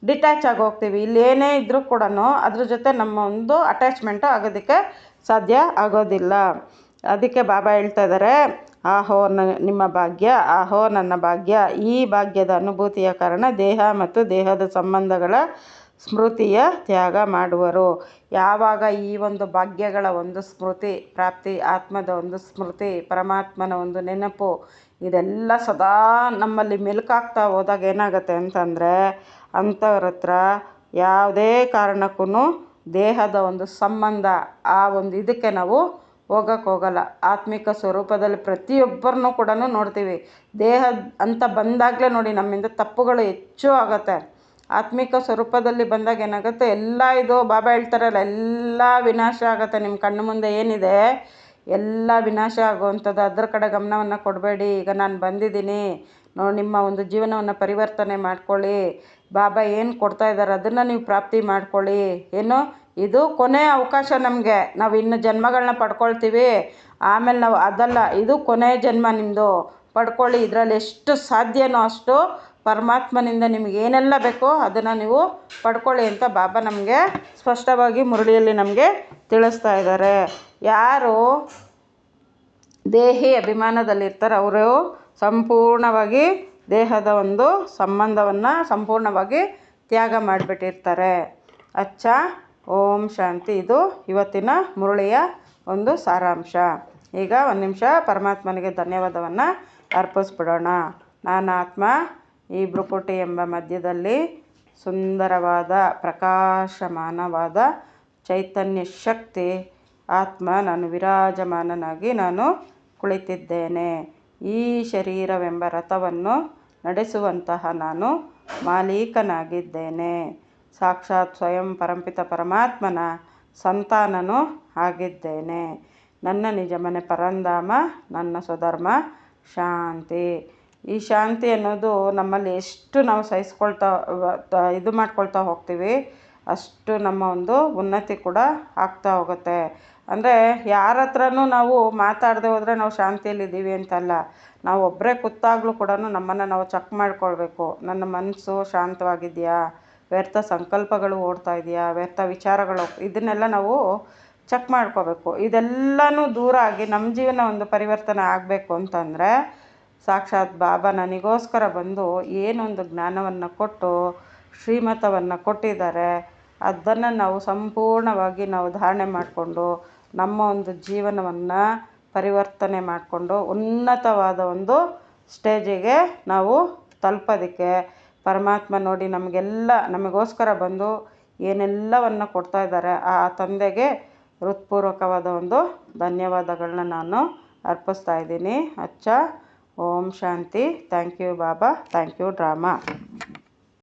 S1: ಡಿಟ್ಯಾಚ್ ಆಗಿ ಹೋಗ್ತೀವಿ. ಇಲ್ಲಿ ಏನೇ ಇದ್ದರೂ ಕೂಡ ಅದ್ರ ಜೊತೆ ನಮ್ಮ ಒಂದು ಅಟ್ಯಾಚ್ಮೆಂಟು ಆಗೋದಕ್ಕೆ ಸಾಧ್ಯ ಆಗೋದಿಲ್ಲ. ಅದಕ್ಕೆ ಬಾಬಾ ಹೇಳ್ತಾ ಇದ್ದಾರೆ ಆಹೋ, ನ, ನಿಮ್ಮ ಭಾಗ್ಯ, ಆಹೋ, ನನ್ನ ಭಾಗ್ಯ. ಈ ಭಾಗ್ಯದ ಅನುಭೂತಿಯ ಕಾರಣ ದೇಹ ಮತ್ತು ದೇಹದ ಸಂಬಂಧಗಳ ಸ್ಮೃತಿಯ ತ್ಯಾಗ ಮಾಡುವರು. ಯಾವಾಗ ಈ ಒಂದು ಭಾಗ್ಯಗಳ ಒಂದು ಸ್ಮೃತಿ ಪ್ರಾಪ್ತಿ, ಆತ್ಮದ ಒಂದು ಸ್ಮೃತಿ, ಪರಮಾತ್ಮನ ಒಂದು ನೆನಪು, ಇದೆಲ್ಲ ಸದಾ ನಮ್ಮಲ್ಲಿ ಮೆಲುಕಾಗ್ತಾ ಹೋದಾಗ ಏನಾಗುತ್ತೆ ಅಂತಂದರೆ ಅಂಥವ್ರ ಹತ್ರ ಯಾವುದೇ ಕಾರಣಕ್ಕೂ ದೇಹದ ಒಂದು ಸಂಬಂಧ, ಆ ಒಂದು ಇದಕ್ಕೆ ನಾವು ಹೋಗಕ್ಕೆ ಹೋಗಲ್ಲ. ಆತ್ಮಿಕ ಸ್ವರೂಪದಲ್ಲಿ ಪ್ರತಿಯೊಬ್ಬರನ್ನೂ ಕೂಡ ನೋಡ್ತೀವಿ. ದೇಹ ಅಂತ ಬಂದಾಗಲೇ ನೋಡಿ ನಮ್ಮಿಂದ ತಪ್ಪುಗಳು ಹೆಚ್ಚು ಆಗುತ್ತೆ. ಆತ್ಮಿಕ ಸ್ವರೂಪದಲ್ಲಿ ಬಂದಾಗ ಏನಾಗುತ್ತೆ? ಎಲ್ಲ ಇದು ಬಾಬಾ ಹೇಳ್ತಾರಲ್ಲ, ಎಲ್ಲ ವಿನಾಶ ಆಗುತ್ತೆ. ನಿಮ್ಮ ಕಣ್ಣು ಮುಂದೆ ಏನಿದೆ? ಎಲ್ಲ ವಿನಾಶ ಆಗುವಂಥದ್ದು. ಅದ್ರ ಕಡೆ ಗಮನವನ್ನು ಕೊಡಬೇಡಿ. ಈಗ ನಾನು ಬಂದಿದ್ದೀನಿ. ನೋಡಿ, ನಿಮ್ಮ ಒಂದು ಜೀವನವನ್ನು ಪರಿವರ್ತನೆ ಮಾಡ್ಕೊಳ್ಳಿ. ಬಾಬಾ ಏನು ಕೊಡ್ತಾ ಇದ್ದಾರೆ ಅದನ್ನು ನೀವು ಪ್ರಾಪ್ತಿ ಮಾಡ್ಕೊಳ್ಳಿ. ಏನು? ಇದು ಕೊನೆಯ ಅವಕಾಶ ನಮಗೆ. ನಾವು ಇನ್ನು ಜನ್ಮಗಳನ್ನ ಪಡ್ಕೊಳ್ತೀವಿ. ಆಮೇಲೆ ನಾವು ಅದಲ್ಲ, ಇದು ಕೊನೆಯ ಜನ್ಮ ನಿಮ್ಮದು ಪಡ್ಕೊಳ್ಳಿ, ಇದರಲ್ಲಿ ಎಷ್ಟು ಸಾಧ್ಯನೋ ಅಷ್ಟು ಪರಮಾತ್ಮನಿಂದ ನಿಮಗೆ ಏನೆಲ್ಲ ಬೇಕೋ ಅದನ್ನು ನೀವು ಪಡ್ಕೊಳ್ಳಿ ಅಂತ ಬಾಬಾ ನಮಗೆ ಸ್ಪಷ್ಟವಾಗಿ ಮುರಳಿಯಲ್ಲಿ ನಮಗೆ ತಿಳಿಸ್ತಾ ಇದ್ದಾರೆ ಯಾರು ದೇಹಿ ಅಭಿಮಾನದಲ್ಲಿರ್ತಾರೆ ಅವರು ಸಂಪೂರ್ಣವಾಗಿ ದೇಹದ ಒಂದು ಸಂಬಂಧವನ್ನು ಸಂಪೂರ್ಣವಾಗಿ ತ್ಯಾಗ ಮಾಡಿಬಿಟ್ಟಿರ್ತಾರೆ. ಅಚ್ಚ, ಓಂ, ಶಾಂತಿ ಇದು ಇವತ್ತಿನ ಮುರುಳಿಯ ಒಂದು ಸಾರಾಂಶ. ಈಗ ಒಂದು ನಿಮಿಷ ಪರಮಾತ್ಮನಿಗೆ ಧನ್ಯವಾದವನ್ನು ಅರ್ಪಿಸ್ಬಿಡೋಣ. ನಾನು ಆತ್ಮ, ಈ ಭ್ರುಕುಟಿ ಎಂಬ ಮಧ್ಯದಲ್ಲಿ ಸುಂದರವಾದ, ಪ್ರಕಾಶಮಾನವಾದ ಚೈತನ್ಯ ಶಕ್ತಿ ಆತ್ಮ ನಾನು ವಿರಾಜಮಾನನಾಗಿ ನಾನು ಕುಳಿತಿದ್ದೇನೆ. ಈ ಶರೀರವೆಂಬ ರಥವನ್ನು ನಡೆಸುವಂತಹ ನಾನು ಮಾಲೀಕನಾಗಿದ್ದೇನೆ. ಸಾಕ್ಷಾತ್ ಸ್ವಯಂ ಪರಂಪಿತ ಪರಮಾತ್ಮನ ಸಂತಾನನೂ ಆಗಿದ್ದೇನೆ. ನನ್ನ ನಿಜಮನೆ ಪರಂಧಾಮ, ನನ್ನ ಸ್ವಧರ್ಮ ಶಾಂತಿ. ಈ ಶಾಂತಿ ಅನ್ನೋದು ನಮ್ಮಲ್ಲಿ ಎಷ್ಟು ನಾವು ಸಹಿಸ್ಕೊಳ್ತಾ ಇದು ಮಾಡ್ಕೊಳ್ತಾ ಹೋಗ್ತೀವಿ, ಅಷ್ಟು ನಮ್ಮ ಒಂದು ಉನ್ನತಿ ಕೂಡ ಆಗ್ತಾ ಹೋಗುತ್ತೆ. ಅಂದರೆ ಯಾರ ಹತ್ರನೂ ನಾವು ಮಾತಾಡದೆ ಹೋದರೆ ನಾವು ಶಾಂತಿಯಲ್ಲಿದ್ದೀವಿ ಅಂತಲ್ಲ. ನಾವು ಒಬ್ಬರೇ ಕೂತಾಗ್ಲೂ ಕೂಡ ನಮ್ಮನ್ನು ನಾವು ಚೆಕ್ ಮಾಡಿಕೊಳ್ಬೇಕು. ನನ್ನ ಮನಸ್ಸು ಶಾಂತವಾಗಿದೆಯಾ? ವ್ಯರ್ಥ ಸಂಕಲ್ಪಗಳು ಓಡ್ತಾ ಇದೆಯಾ? ವ್ಯರ್ಥ ವಿಚಾರಗಳು ಇದನ್ನೆಲ್ಲ ನಾವು ಚೆಕ್ ಮಾಡ್ಕೋಬೇಕು. ಇದೆಲ್ಲನೂ ದೂರ ಆಗಿ ನಮ್ಮ ಜೀವನ ಒಂದು ಪರಿವರ್ತನೆ ಆಗಬೇಕು ಅಂತಂದರೆ ಸಾಕ್ಷಾತ್ ಬಾಬಾ ನನಗೋಸ್ಕರ ಬಂದು ಏನೊಂದು ಜ್ಞಾನವನ್ನು ಕೊಟ್ಟು, ಶ್ರೀಮತವನ್ನು ಕೊಟ್ಟಿದ್ದಾರೆ, ಅದನ್ನು ನಾವು ಸಂಪೂರ್ಣವಾಗಿ ನಾವು ಧಾರಣೆ ಮಾಡಿಕೊಂಡು ನಮ್ಮ ಒಂದು ಜೀವನವನ್ನು ಪರಿವರ್ತನೆ ಮಾಡಿಕೊಂಡು ಉನ್ನತವಾದ ಒಂದು ಸ್ಟೇಜಿಗೆ ನಾವು ತಲುಪೋದಕ್ಕೆ ಪರಮಾತ್ಮ ನೋಡಿ ನಮಗೆಲ್ಲ, ನಮಗೋಸ್ಕರ ಬಂದು ಏನೆಲ್ಲವನ್ನು ಕೊಡ್ತಾ ಇದ್ದಾರೆ, ಆ ತಂದೆಗೆ ಹೃತ್ಪೂರ್ವಕವಾದ ಒಂದು ಧನ್ಯವಾದಗಳನ್ನ ನಾನು ಅರ್ಪಿಸ್ತಾ ಇದ್ದೀನಿ. ಅಚ್ಚ, ಓಂ ಶಾಂತಿ. Thank you Baba, thank you drama.